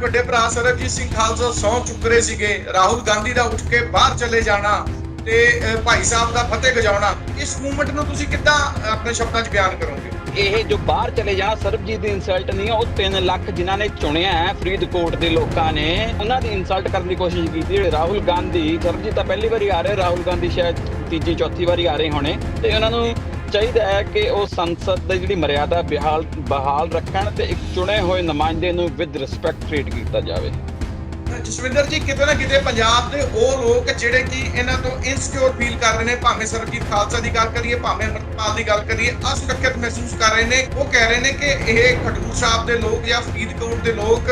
ਵੱਡੇ ਭਰਾ ਸਰਬਜੀਤ ਸਿੰਘ ਖਾਲਸਾ ਸੌ ਚੁੱਕ ਰਹੇ ਸੀਗੇ। ਰਾਹੁਲ ਗਾਂਧੀ ਦਾ ਉੱਠ ਕੇ ਬਾਹਰ ਚਲੇ ਜਾਣਾ ਤੇ ਭਾਈ ਸਾਹਿਬ ਦਾ ਫਤਿਹ ਗਜਾਉਣਾ, ਇਸ ਮੂਵਮੈਂਟ ਨੂੰ ਤੁਸੀਂ ਕਿੱਦਾਂ ਆਪਣੇ ਸ਼ਬਦਾਂ 'ਚ ਬਿਆਨ ਕਰੋਗੇ? ਇਹ ਜੋ ਬਾਹਰ ਚਲੇ ਜਾਣਾ ਸਰਬਜੀਤ ਦੀ ਇਨਸਲਟ ਨਹੀਂ, ਉਹ 3 ਲੱਖ ਜਿਨ੍ਹਾਂ ਨੇ ਚੁਣਿਆ ਹੈ, ਫਰੀਦਕੋਟ ਦੇ ਲੋਕਾਂ ਨੇ, ਉਹਨਾਂ ਦੀ ਇਨਸਲਟ ਕਰਨ ਦੀ ਕੋਸ਼ਿਸ਼ ਕੀਤੀ। ਜਿਹੜੇ ਰਾਹੁਲ ਗਾਂਧੀ, ਸਰਬਜੀਤ ਤਾਂ ਪਹਿਲੀ ਵਾਰੀ ਆ ਰਹੇ, ਰਾਹੁਲ ਗਾਂਧੀ ਸ਼ਾਇਦ ਤੀਜੀ, ਚੌਥੀ ਵਾਰੀ ਆ ਰਹੇ ਹੋਣੇ, ਤੇ ਉਹਨਾਂ ਨੂੰ ਚਾਹੀਦਾ ਹੈ ਕਿ ਉਹ ਸੰਸਦ ਦੀ ਜਿਹੜੀ ਮਰਿਆਦਾ ਬਿਹਾਲ ਬਹਾਲ ਰੱਖਣ ਤੇ ਇੱਕ ਚੁਣੇ ਹੋਏ ਨੁਮਾਇੰਦੇ ਨੂੰ ਵਿਦ ਰਿਸਪੈਕਟ ਟ੍ਰੀਟ ਕੀਤਾ ਜਾਵੇ। ਜਸਵਿੰਦਰ ਜੀ, ਕਿਤੇ ਨਾ ਕਿਤੇ ਪੰਜਾਬ ਦੇ ਉਹ ਲੋਕ ਜਿਹੜੇ ਕਿ ਇਹਨਾਂ ਤੋਂ ਇਨਸਿਕਿਉਰ ਫੀਲ ਕਰ ਰਹੇ ਨੇ, ਭਾਵੇਂ ਸਰਬਜੀਤ ਖਾਲਸਾ ਦੀ ਗੱਲ ਕਰੀਏ, ਭਾਵੇਂ ਅਮਰਪਾਲ ਦੀ ਗੱਲ ਕਰੀਏ, ਅਸੁਰੱਖਿਅਤ ਮਹਿਸੂਸ ਕਰ ਰਹੇ ਨੇ। ਉਹ ਕਹਿ ਰਹੇ ਨੇ ਕਿ ਇਹ ਖਡੂਰ ਸਾਹਿਬ ਦੇ ਲੋਕ ਜਾਂ ਫਰੀਦਕੋਟ ਦੇ ਲੋਕ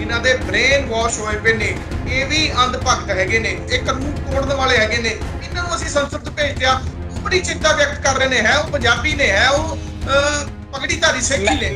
ਇਹਨਾਂ ਦੇ ਬ੍ਰੇਨ ਵਾਸ਼ ਹੋਏ ਪਏ ਨੇ। ਇਹ ਵੀ ਅੰਧ ਭਗਤ ਹੈਗੇ ਨੇ। ਇਹ ਕਾਨੂੰਨ ਤੋੜਨ ਵਾਲੇ ਹੈਗੇ ਨੇ। ਇਹਨਾਂ ਨੂੰ ਅਸੀਂ ਸੰਸਦ ਤੋਂ ਭੇਜ ਦਿਆ। ਬੜੀ ਚਿੰਤਾ ਵਿਅਕਤ ਕਰ ਰਹੇ ਨੇ ਹੈ ਉਹ ਪੰਜਾਬੀ ਨੇ ਹੈ ਉਹ ਅਹ, ਪਗੜੀਧਾਰੀ ਸਿੱਖ ਹੀ ਨੇ।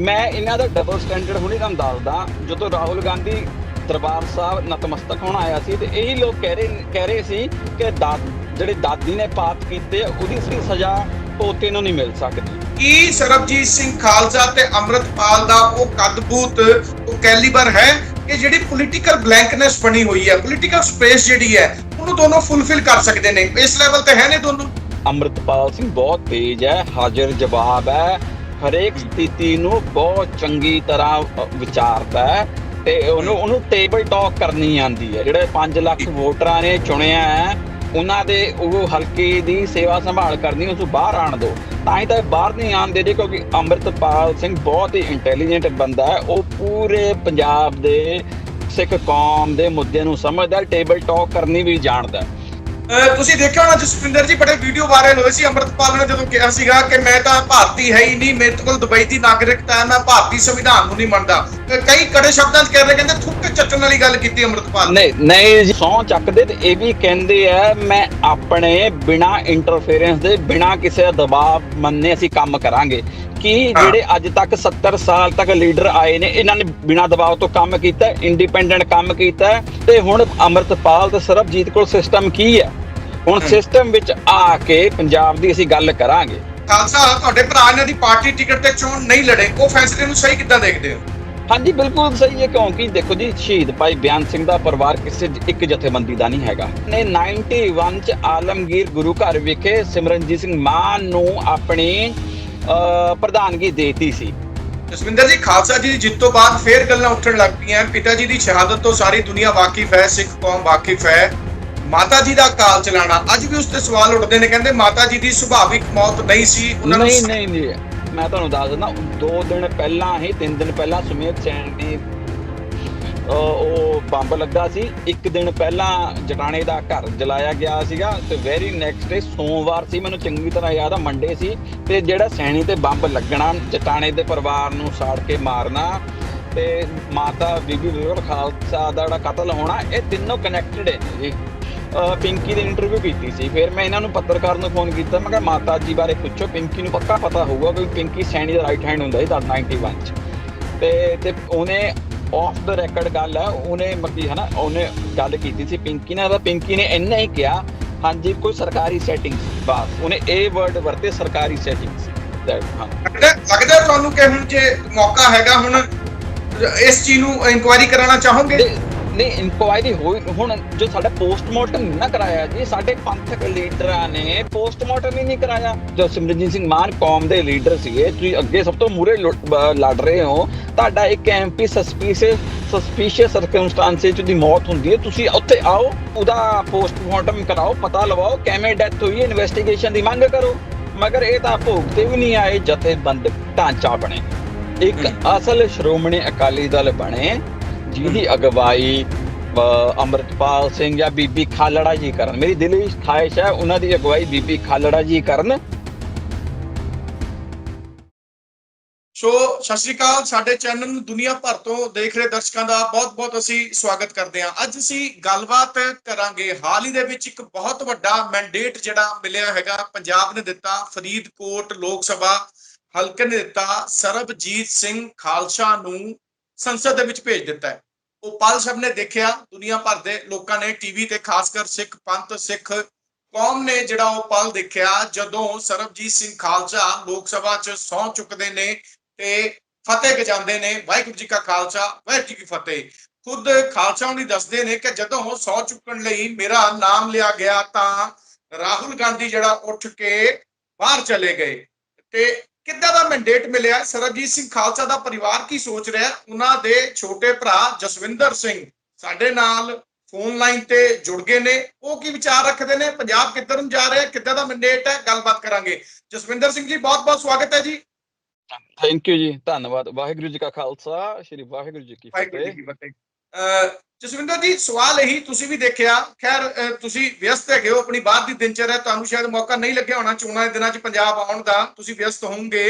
ਮੈਂ- ਇਹਨਾਂ ਦਾ ਡਬਲ ਸਟੈਂਡਰਡ ਹੁਣੇ ਤੁਹਾਨੂੰ ਦੱਸਦਾ। ਜਦੋਂ ਰਾਹੁਲ ਗਾਂਧੀ ਦਰਬਾਰ ਸਾਹਿਬ ਨਤਮਸਤਕ ਹੋਣ ਆਇਆ ਸੀ ਤੇ ਇਹੀ ਲੋਕ ਕਹਿ ਰਹੇ ਕਹਿ ਰਹੇ ਸੀ ਕਿ ਦਾ ਜਿਹੜੇ ਦਾਦੀ ਨੇ ਪਾਪ ਕੀਤੇ ਉਹਦੀ ਸਹੀ ਸਜ਼ਾ ਪੋਤੇ ਨੂੰ ਨਹੀਂ ਮਿਲ ਸਕਦੀ। ਕੀ ਸਰਬਜੀਤ ਸਿੰਘ ਖਾਲਸਾ ਤੇ ਅੰਮ੍ਰਿਤਪਾਲ ਦਾ ਉਹ ਕਦਬੂਤ ਉਹ ਕੈਲੀਬਰ ਹੈ? ਕਿ ਜਿਹੜੀ ਪੋਲੀਟੀਕਲ ਬਲੈਂਕਨੈਸ ਬਣੀ ਹੋਈ ਹੈ ਪੋਲੀਟੀਕਲ ਸਪੇਸ ਜਿਹੜੀ ਹੈ, ਉਹਨੂੰ ਦੋਨੋਂ ਫੁੱਲਫਿਲ ਕਰ ਸਕਦੇ ਨੇ। ਇਸ ਲੈਵਲ ਤੇ ਹੈ ਨੇ ਦੋਨੋਂ? ਅੰਮ੍ਰਿਤਪਾਲ ਸਿੰਘ ਬਹੁਤ ਤੇਜ਼ ਹੈ, ਹਾਜ਼ਰ ਜਵਾਬ ਹੈ। ਹਰੇਕ ਸਥਿਤੀ ਨੂੰ ਬਹੁਤ ਚੰਗੀ ਤਰ੍ਹਾਂ ਵਿਚਾਰਦਾ ਹੈ ਤੇ ਉਹਨੂੰ ਉਹਨੂੰ ਟੇਬਲ ਟਾਕ ਕਰਨੀ ਆਂਦੀ ਹੈ। ਜਿਹੜੇ 5 ਲੱਖ ਵੋਟਰਾਂ ਨੇ ਚੁਣਿਆ ਹੈ ਉਹਨਾਂ ਦੇ ਉਹ ਹਲਕੇ ਦੀ ਸੇਵਾ ਸੰਭਾਲ ਕਰਨੀ, ਉਸ ਨੂੰ ਬਾਹਰ ਆਣ ਦਿਓ। ਤਾਂ ਹੀ ਤਾਂ ਬਾਹਰ ਨਹੀਂ ਆਣ ਦੇ ਰਹੇ ਕਿਉਂਕਿ ਅੰਮ੍ਰਿਤਪਾਲ ਸਿੰਘ ਬਹੁਤ ਹੀ ਇੰਟੈਲੀਜੈਂਟ ਬੰਦਾ ਹੈ। ਉਹ ਪੂਰੇ ਪੰਜਾਬ ਦੇ ਸਿੱਖ ਕੌਮ ਦੇ ਮੁੱਦੇ ਨੂੰ ਸਮਝਦਾ ਟੇਬਲ ਟਾਕ ਕਰਨੀ ਵੀ ਜਾਣਦਾ ਤੁਸੀਂ ਦੇਖਿਆ ਹੋਣਾ ਜਸਪਿੰਦਰ ਜੀ, ਬੜੇ ਵੀਡੀਓ ਵਾਇਰਲ ਹੋਏ ਸੀ ਅੰਮ੍ਰਿਤਪਾਲ ਨੇ ਜਦੋਂ ਕਿਹਾ ਸੀਗਾ ਕਿ ਮੈਂ ਤਾਂ ਭਾਰਤੀ ਹੈ ਹੀ ਨਹੀਂ, ਮੇਰੇ ਕੋਲ ਦੁਬਈ ਦੀ ਨਾਗਰਿਕਤਾ ਹੈ ਮੈਂ ਭਾਰਤੀ ਸੰਵਿਧਾਨ ਨੂੰ ਨਹੀਂ ਮੰਨਦਾ। ਕਈ ਕੜੇ ਸ਼ਬਦਾਂ 'ਚ ਕਹਿੰਦੇ ਕਹਿੰਦੇ ਥੁੱਕ ਚੱਟਣ ਵਾਲੀ ਗੱਲ ਕੀਤੀ ਅੰਮ੍ਰਿਤਪਾਲ ਨੇ। ਨਹੀਂ ਨਹੀਂ ਜੀ ਸੌ ਚੱਕਦੇ ਤੇ ਇਹ ਵੀ ਕਹਿੰਦੇ ਆ, ਮੈਂ ਆਪਣੇ ਬਿਨਾ ਇੰਟਰਫੇਰੈਂਸ ਦੇ, ਬਿਨਾ ਕਿਸੇ ਦਬਾਅ ਮੰਨੇ ਅਸੀਂ ਕੰਮ ਕਰਾਂਗੇ। ਕੀ। ਜਿਹੜੇ ਅੱਜ ਤੱਕ 70 ਸਾਲ ਤੱਕ ਲੀਡਰ ਆਏ ਨੇ ਇਹਨਾਂ ਨੇ ਬਿਨਾ ਦਬਾਅ ਤੋਂ ਕੰਮ ਕੀਤਾ ਇੰਡੀਪੈਂਡੈਂਟ ਕੰਮ ਕੀਤਾ ਤੇ ਹੁਣ ਅਮਰਤਪਾਲ ਤੇ ਸਰਬਜੀਤ ਕੋਲ ਸਿਸਟਮ ਕੀ ਹੈ? ਹੁਣ। ਸਿਸਟਮ ਵਿੱਚ ਆ ਕੇ ਪੰਜਾਬ ਦੀ ਅਸੀਂ ਗੱਲ ਕਰਾਂਗੇ। ਖਾਲਸਾ ਤੁਹਾਡੇ ਭਰਾ ਇਹਨਾਂ ਦੀ ਪਾਰਟੀ ਟਿਕਟ ਤੇ ਚੋਣ ਨਹੀਂ ਲੜੇ? ਉਹ ਫੈਸਲੇ ਨੂੰ ਸਹੀ ਕਿੱਦਾਂ ਦੇਖਦੇ ਹੋ? ਹਾਂਜੀ ਬਿਲਕੁਲ ਸਹੀ ਹੈ ਕਿਉਂਕਿ ਦੇਖੋ ਜੀ ਸ਼ਹੀਦ ਭਾਈ ਬਿਆਨ ਸਿੰਘ ਦਾ ਪਰਿਵਾਰ ਕਿਸੇ ਇੱਕ ਜਥੇਬੰਦੀ ਦਾ ਨਹੀਂ ਹੈਗਾ। ਨੇ 91 ਚ ਆਲਮਗੀਰ ਗੁਰੂ ਘਰ ਵਿਖੇ ਸਿਮਰਨਜੀਤ ਸਿੰਘ ਮਾਨ ਨੂੰ ਆਪਣੀ ਪ੍ਰਧਾਨਗੀ ਦੇਤੀ ਸੀ। ਜਸਵਿੰਦਰ ਜੀ ਖਾਲਸਾ ਜੀ ਦੀ ਜਿੱਤ ਤੋਂ ਬਾਅਦ ਫੇਰ ਗੱਲਾਂ ਉੱਠਣ ਲੱਗ ਪਈਆਂ। ਪਿਤਾ ਜੀ ਦੀ ਸ਼ਹਾਦਤ ਤੋਂ ਸਾਰੀ ਦੁਨੀਆ ਵਾਕਿਫ ਹੈ ਸਿੱਖ ਕੌਮ ਵਾਕਿਫ ਹੈ। ਮਾਤਾ ਜੀ ਦਾ ਕਾਲ ਚਲਾਣਾ। ਅੱਜ ਵੀ ਉਸ ਤੇ ਸਵਾਲ ਉੱਠਦੇ ਨੇ ਕਹਿੰਦੇ ਮਾਤਾ ਜੀ ਦੀ ਸੁਭਾਵਿਕ ਮੌਤ ਨਹੀਂ ਸੀ ਉਹਨਾਂ ਨੂੰ ਨਹੀਂ ਨਹੀਂ ਨਹੀਂ। ਮੈਂ ਤੁਹਾਨੂੰ ਦੱਸ ਦਿੰਦਾ ਦੋ ਦਿਨ ਪਹਿਲਾਂ ਹੀ ਤਿੰਨ ਦਿਨ ਪਹਿਲਾਂ ਸੁਮੇਧ ਸੈਨ ਦੀ ਉਹ ਬੰਬ ਲੱਗਾ ਸੀ। ਇੱਕ ਦਿਨ ਪਹਿਲਾਂ ਜਟਾਣੇ ਦਾ ਘਰ ਜਲਾਇਆ ਗਿਆ ਸੀਗਾ ਤੇ ਵੈਰੀ ਨੈਕਸਟ ਡੇ ਸੋਮਵਾਰ ਸੀ। ਮੈਨੂੰ ਚੰਗੀ ਤਰ੍ਹਾਂ ਯਾਦ ਆ ਮੰਡੇ ਸੀ। ਤੇ ਜਿਹੜਾ ਸੈਣੀ ਤੇ ਬੰਬ ਲੱਗਣਾ, ਜਟਾਣੇ ਦੇ ਪਰਿਵਾਰ ਨੂੰ ਸਾੜ ਕੇ ਮਾਰਨਾ ਤੇ ਮਾਤਾ ਬੀਬੀ ਬਿਲਕੁਲ ਖਾਲਸਾ ਦਾ ਜਿਹੜਾ ਕਤਲ ਹੋਣਾ, ਇਹ ਤਿੰਨੋਂ ਕਨੈਕਟਡ ਹੈ ਜੀ। ਪਿੰਕੀ ਦੀ ਇੰਟਰਵਿਊ ਕੀਤੀ ਸੀ। ਫਿਰ ਮੈਂ ਇਹਨਾਂ ਨੂੰ ਪੱਤਰਕਾਰ ਨੂੰ ਫੋਨ ਕੀਤਾ। ਮੈਂ ਕਿਹਾ, ਮਾਤਾ ਜੀ ਬਾਰੇ ਪੁੱਛੋ, ਪਿੰਕੀ ਨੂੰ ਪੱਕਾ ਪਤਾ ਹੋਊਗਾ ਕਿ ਪਿੰਕੀ ਸੈਣੀ ਦਾ ਰਾਈਟ ਹੈਂਡ ਹੁੰਦਾ ਸੀ ਤਾਂ 91 ਚ। ਤੇ ਤੇ ਉਹਨੇ ਆਫ ਦਾ ਰੈਕੋਰਡ ਗੱਲ ਹੈ ਉਹਨੇ ਮੱਕੀ ਹਨਾ ਉਹਨੇ ਗੱਲ ਕੀਤੀ ਸੀ ਪਿੰਕੀ ਨਾਲ ਤਾਂ ਪਿੰਕੀ ਨੇ ਇੰਨਾ ਹੀ ਕਿਹਾ ਹਾਂਜੀ ਕੋਈ ਸਰਕਾਰੀ ਸੈਟਿੰਗ ਸੀ ਬਸ ਉਹਨੇ ਇਹ ਵਰਡ ਵਰਤੇ ਸਰਕਾਰੀ ਸੈਟਿੰਗ ਸੀ ਲੱਗਦਾ ਤੁਹਾਨੂੰ ਕਿ ਹੁਣ ਜੇ ਮੌਕਾ ਹੈਗਾ ਹੁਣ ਇਸ ਚੀਜ਼ ਨੂੰ ਇਨਕੁਆਇਰੀ ਕਰਾਉਣਾ ਚਾਹੋਗੇ? ਨਹੀਂ ਇਨਕੁਆਇਰੀ ਹੋਈ ਹੁਣ ਜੋ ਸਾਡਾ ਪੋਸਟਮਾਰਟਮ ਨਾ ਕਰਾਇਆ ਜੀ ਸਾਡੇ ਪੰਥਕ ਲੀਡਰਾਂ ਨੇ ਪੋਸਟਮਾਰਟਮ ਹੀ ਨਹੀਂ ਕਰਾਇਆ। ਜੋ ਸਿਮਰਨਜੀਤ ਸਿੰਘ ਮਾਨ ਕੌਮ ਦੇ ਲੀਡਰ ਸੀਗੇ ਤੁਸੀਂ ਅੱਗੇ ਸਭ ਤੋਂ ਮੂਰੇ ਲੜ ਰਹੇ ਹੋ ਤੁਹਾਡਾ ਇੱਕ ਐਮਪੀ ਸਸਪੀਸ਼ੀਅਸ ਸਸਪੀਸ਼ੀਅਸ ਸਰਕਮਸਟੈਂਸਸ ਚ ਦੀ ਮੌਤ ਹੁੰਦੀ ਹੈ। ਤੁਸੀਂ ਉੱਥੇ ਆਓ ਉਹਦਾ ਪੋਸਟਮਾਰਟਮ ਕਰਾਓ ਪਤਾ ਲਵਾਓ ਕਿਵੇਂ ਡੈਥ ਹੋਈ ਹੈ ਇਨਵੈਸਟੀਗੇਸ਼ਨ ਦੀ ਮੰਗ ਕਰੋ। ਮਗਰ ਇਹ ਤਾਂ ਭੋਗ ਤੇ ਵੀ ਨਹੀਂ ਆਏ ਜਥੇਬੰਦ ਢਾਂਚਾ ਬਣੇ। ਇੱਕ ਅਸਲ ਸ਼੍ਰੋਮਣੀ ਅਕਾਲੀ ਦਲ ਬਣੇ ਜਿਹਦੀ ਅਗਵਾਈ ਅੰਮ੍ਰਿਤਪਾਲ ਸਿੰਘ ਜਾਂ ਬੀਬੀ ਖਾਲੜਾ ਜੀ ਕਰਨ। ਮੇਰੀ ਦਿਲੀ ਖਾਹਿਸ਼ ਹੈ ਉਹਨਾਂ ਦੀ ਅਗਵਾਈ ਬੀਬੀ ਖਾਲੜਾ ਜੀ ਕਰਨ। ਸੋ ਸਤਿ ਸ਼੍ਰੀ ਅਕਾਲ। ਸਾਡੇ ਚੈਨਲ ਨੂੰ ਦੁਨੀਆ ਭਰ ਤੋਂ ਦੇਖ ਰਹੇ ਦਰਸ਼ਕਾਂ ਦਾ ਬਹੁਤ-ਬਹੁਤ ਅਸੀਂ ਸਵਾਗਤ ਕਰਦੇ ਹਾਂ। ਅੱਜ ਅਸੀਂ ਗੱਲਬਾਤ ਕਰਾਂਗੇ ਹਾਲ ਹੀ ਦੇ ਵਿੱਚ ਇੱਕ ਬਹੁਤ ਵੱਡਾ ਮੈਂਡੇਟ ਜਿਹੜਾ ਮਿਲਿਆ ਹੈਗਾ। ਪੰਜਾਬ ਨੇ ਦਿੱਤਾ ਫਰੀਦਕੋਟ ਲੋਕ ਸਭਾ ਹਲਕੇ ਨੇ ਦਿੱਤਾ। ਸਰਬਜੀਤ ਸਿੰਘ ਖਾਲਸਾ ਨੂੰ ਸੰਸਦ ਦੇ ਵਿੱਚ ਭੇਜ ਦਿੱਤਾ ਹੈ। ਉਹ ਪਲ ਸਭ ਨੇ ਦੇਖਿਆ, ਦੁਨੀਆ ਭਰ ਦੇ ਲੋਕਾਂ ਨੇ ਟੀਵੀ ਤੇ ਖਾਸ ਕਰ ਸਿੱਖ ਪੰਥ, ਸਿੱਖ ਕੌਮ ਨੇ ਜਿਹੜਾ ਉਹ ਪਲ ਦੇਖਿਆ, ਜਦੋਂ ਸਰਬਜੀਤ ਸਿੰਘ ਖਾਲਸਾ ਲੋਕ ਸਭਾ 'ਚ ਸਹੁੰ ਚੁੱਕਦੇ ਨੇ ਤੇ ਫਤਿਹ ਗਜਾਉਂਦੇ ਨੇ, ਵਾਹਿਗੁਰੂ ਜੀ ਕਾ ਖਾਲਸਾ, ਵਾਹਿਗੁਰੂ ਜੀ ਕੀ ਫਤਿਹ। ਖੁਦ ਖਾਲਸਾ ਹੁਣੀ ਦੱਸਦੇ ਨੇ ਕਿ ਜਦੋਂ ਉਹ ਸੌ ਚੁੱਕਣ ਲਈ ਮੇਰਾ ਨਾਮ ਲਿਆ ਗਿਆ ਤਾਂ ਰਾਹੁਲ ਗਾਂਧੀ ਜਿਹੜਾ ਉੱਠ ਕੇ ਬਾਹਰ ਚਲੇ ਗਏ ਤੇ ਕਿੱਦਾਂ ਦਾ ਮੈਂਡੇਟ ਮਿਲਿਆ? ਸਰਬਜੀਤ ਸਿੰਘ ਖਾਲਸਾ ਦਾ ਪਰਿਵਾਰ ਕੀ ਸੋਚ ਰਿਹਾ ਉਹਨਾਂ ਦੇ ਛੋਟੇ ਭਰਾ ਜਸਵਿੰਦਰ ਸਿੰਘ ਸਾਡੇ ਨਾਲ ਫੋਨ ਲਾਈਨ ਤੇ ਜੁੜ ਗਏ ਨੇ। ਉਹ ਕੀ ਵਿਚਾਰ ਰੱਖਦੇ ਨੇ? ਪੰਜਾਬ ਕਿੱਧਰ ਨੂੰ ਜਾ ਰਿਹਾ ਕਿੱਦਾਂ ਦਾ ਮੈਂਡੇਟ ਹੈ? ਗੱਲਬਾਤ ਕਰਾਂਗੇ। ਜਸਵਿੰਦਰ ਸਿੰਘ ਜੀ ਬਹੁਤ ਬਹੁਤ ਸਵਾਗਤ ਹੈ ਜੀ। ਥੈਂਕ ਯੂ ਜੀ। ਧੰਨਵਾਦ। ਵਾਹਿਗੁਰੂ ਜੀ ਕਾ ਖਾਲਸਾ। ਸ੍ਰੀ ਵਾਹਿਗੁਰੂ ਜੀ ਕੀ ਫਤਿਹ। ਜਸਵਿੰਦਰ ਜੀ, ਸਵਾਲ ਇਹੀ, ਤੁਸੀਂ ਵੀ ਦੇਖਿਆ, ਖੈਰ ਤੁਸੀਂ ਵਿਅਸਤ ਹੈਗੇ ਹੋ, ਆਪਣੀ ਬਾਹਰ ਦੀ ਦਿਨਚਰਿਆ ਤੁਹਾਨੂੰ ਸ਼ਾਇਦ ਮੌਕਾ ਨਹੀਂ ਲੱਗਿਆ ਹੋਣਾ ਚੋਣਾਂ ਦੇ ਦਿਨਾਂ 'ਚ ਪੰਜਾਬ ਆਉਣ ਦਾ, ਤੁਸੀਂ ਵਿਅਸਤ ਹੋਵੋਗੇ।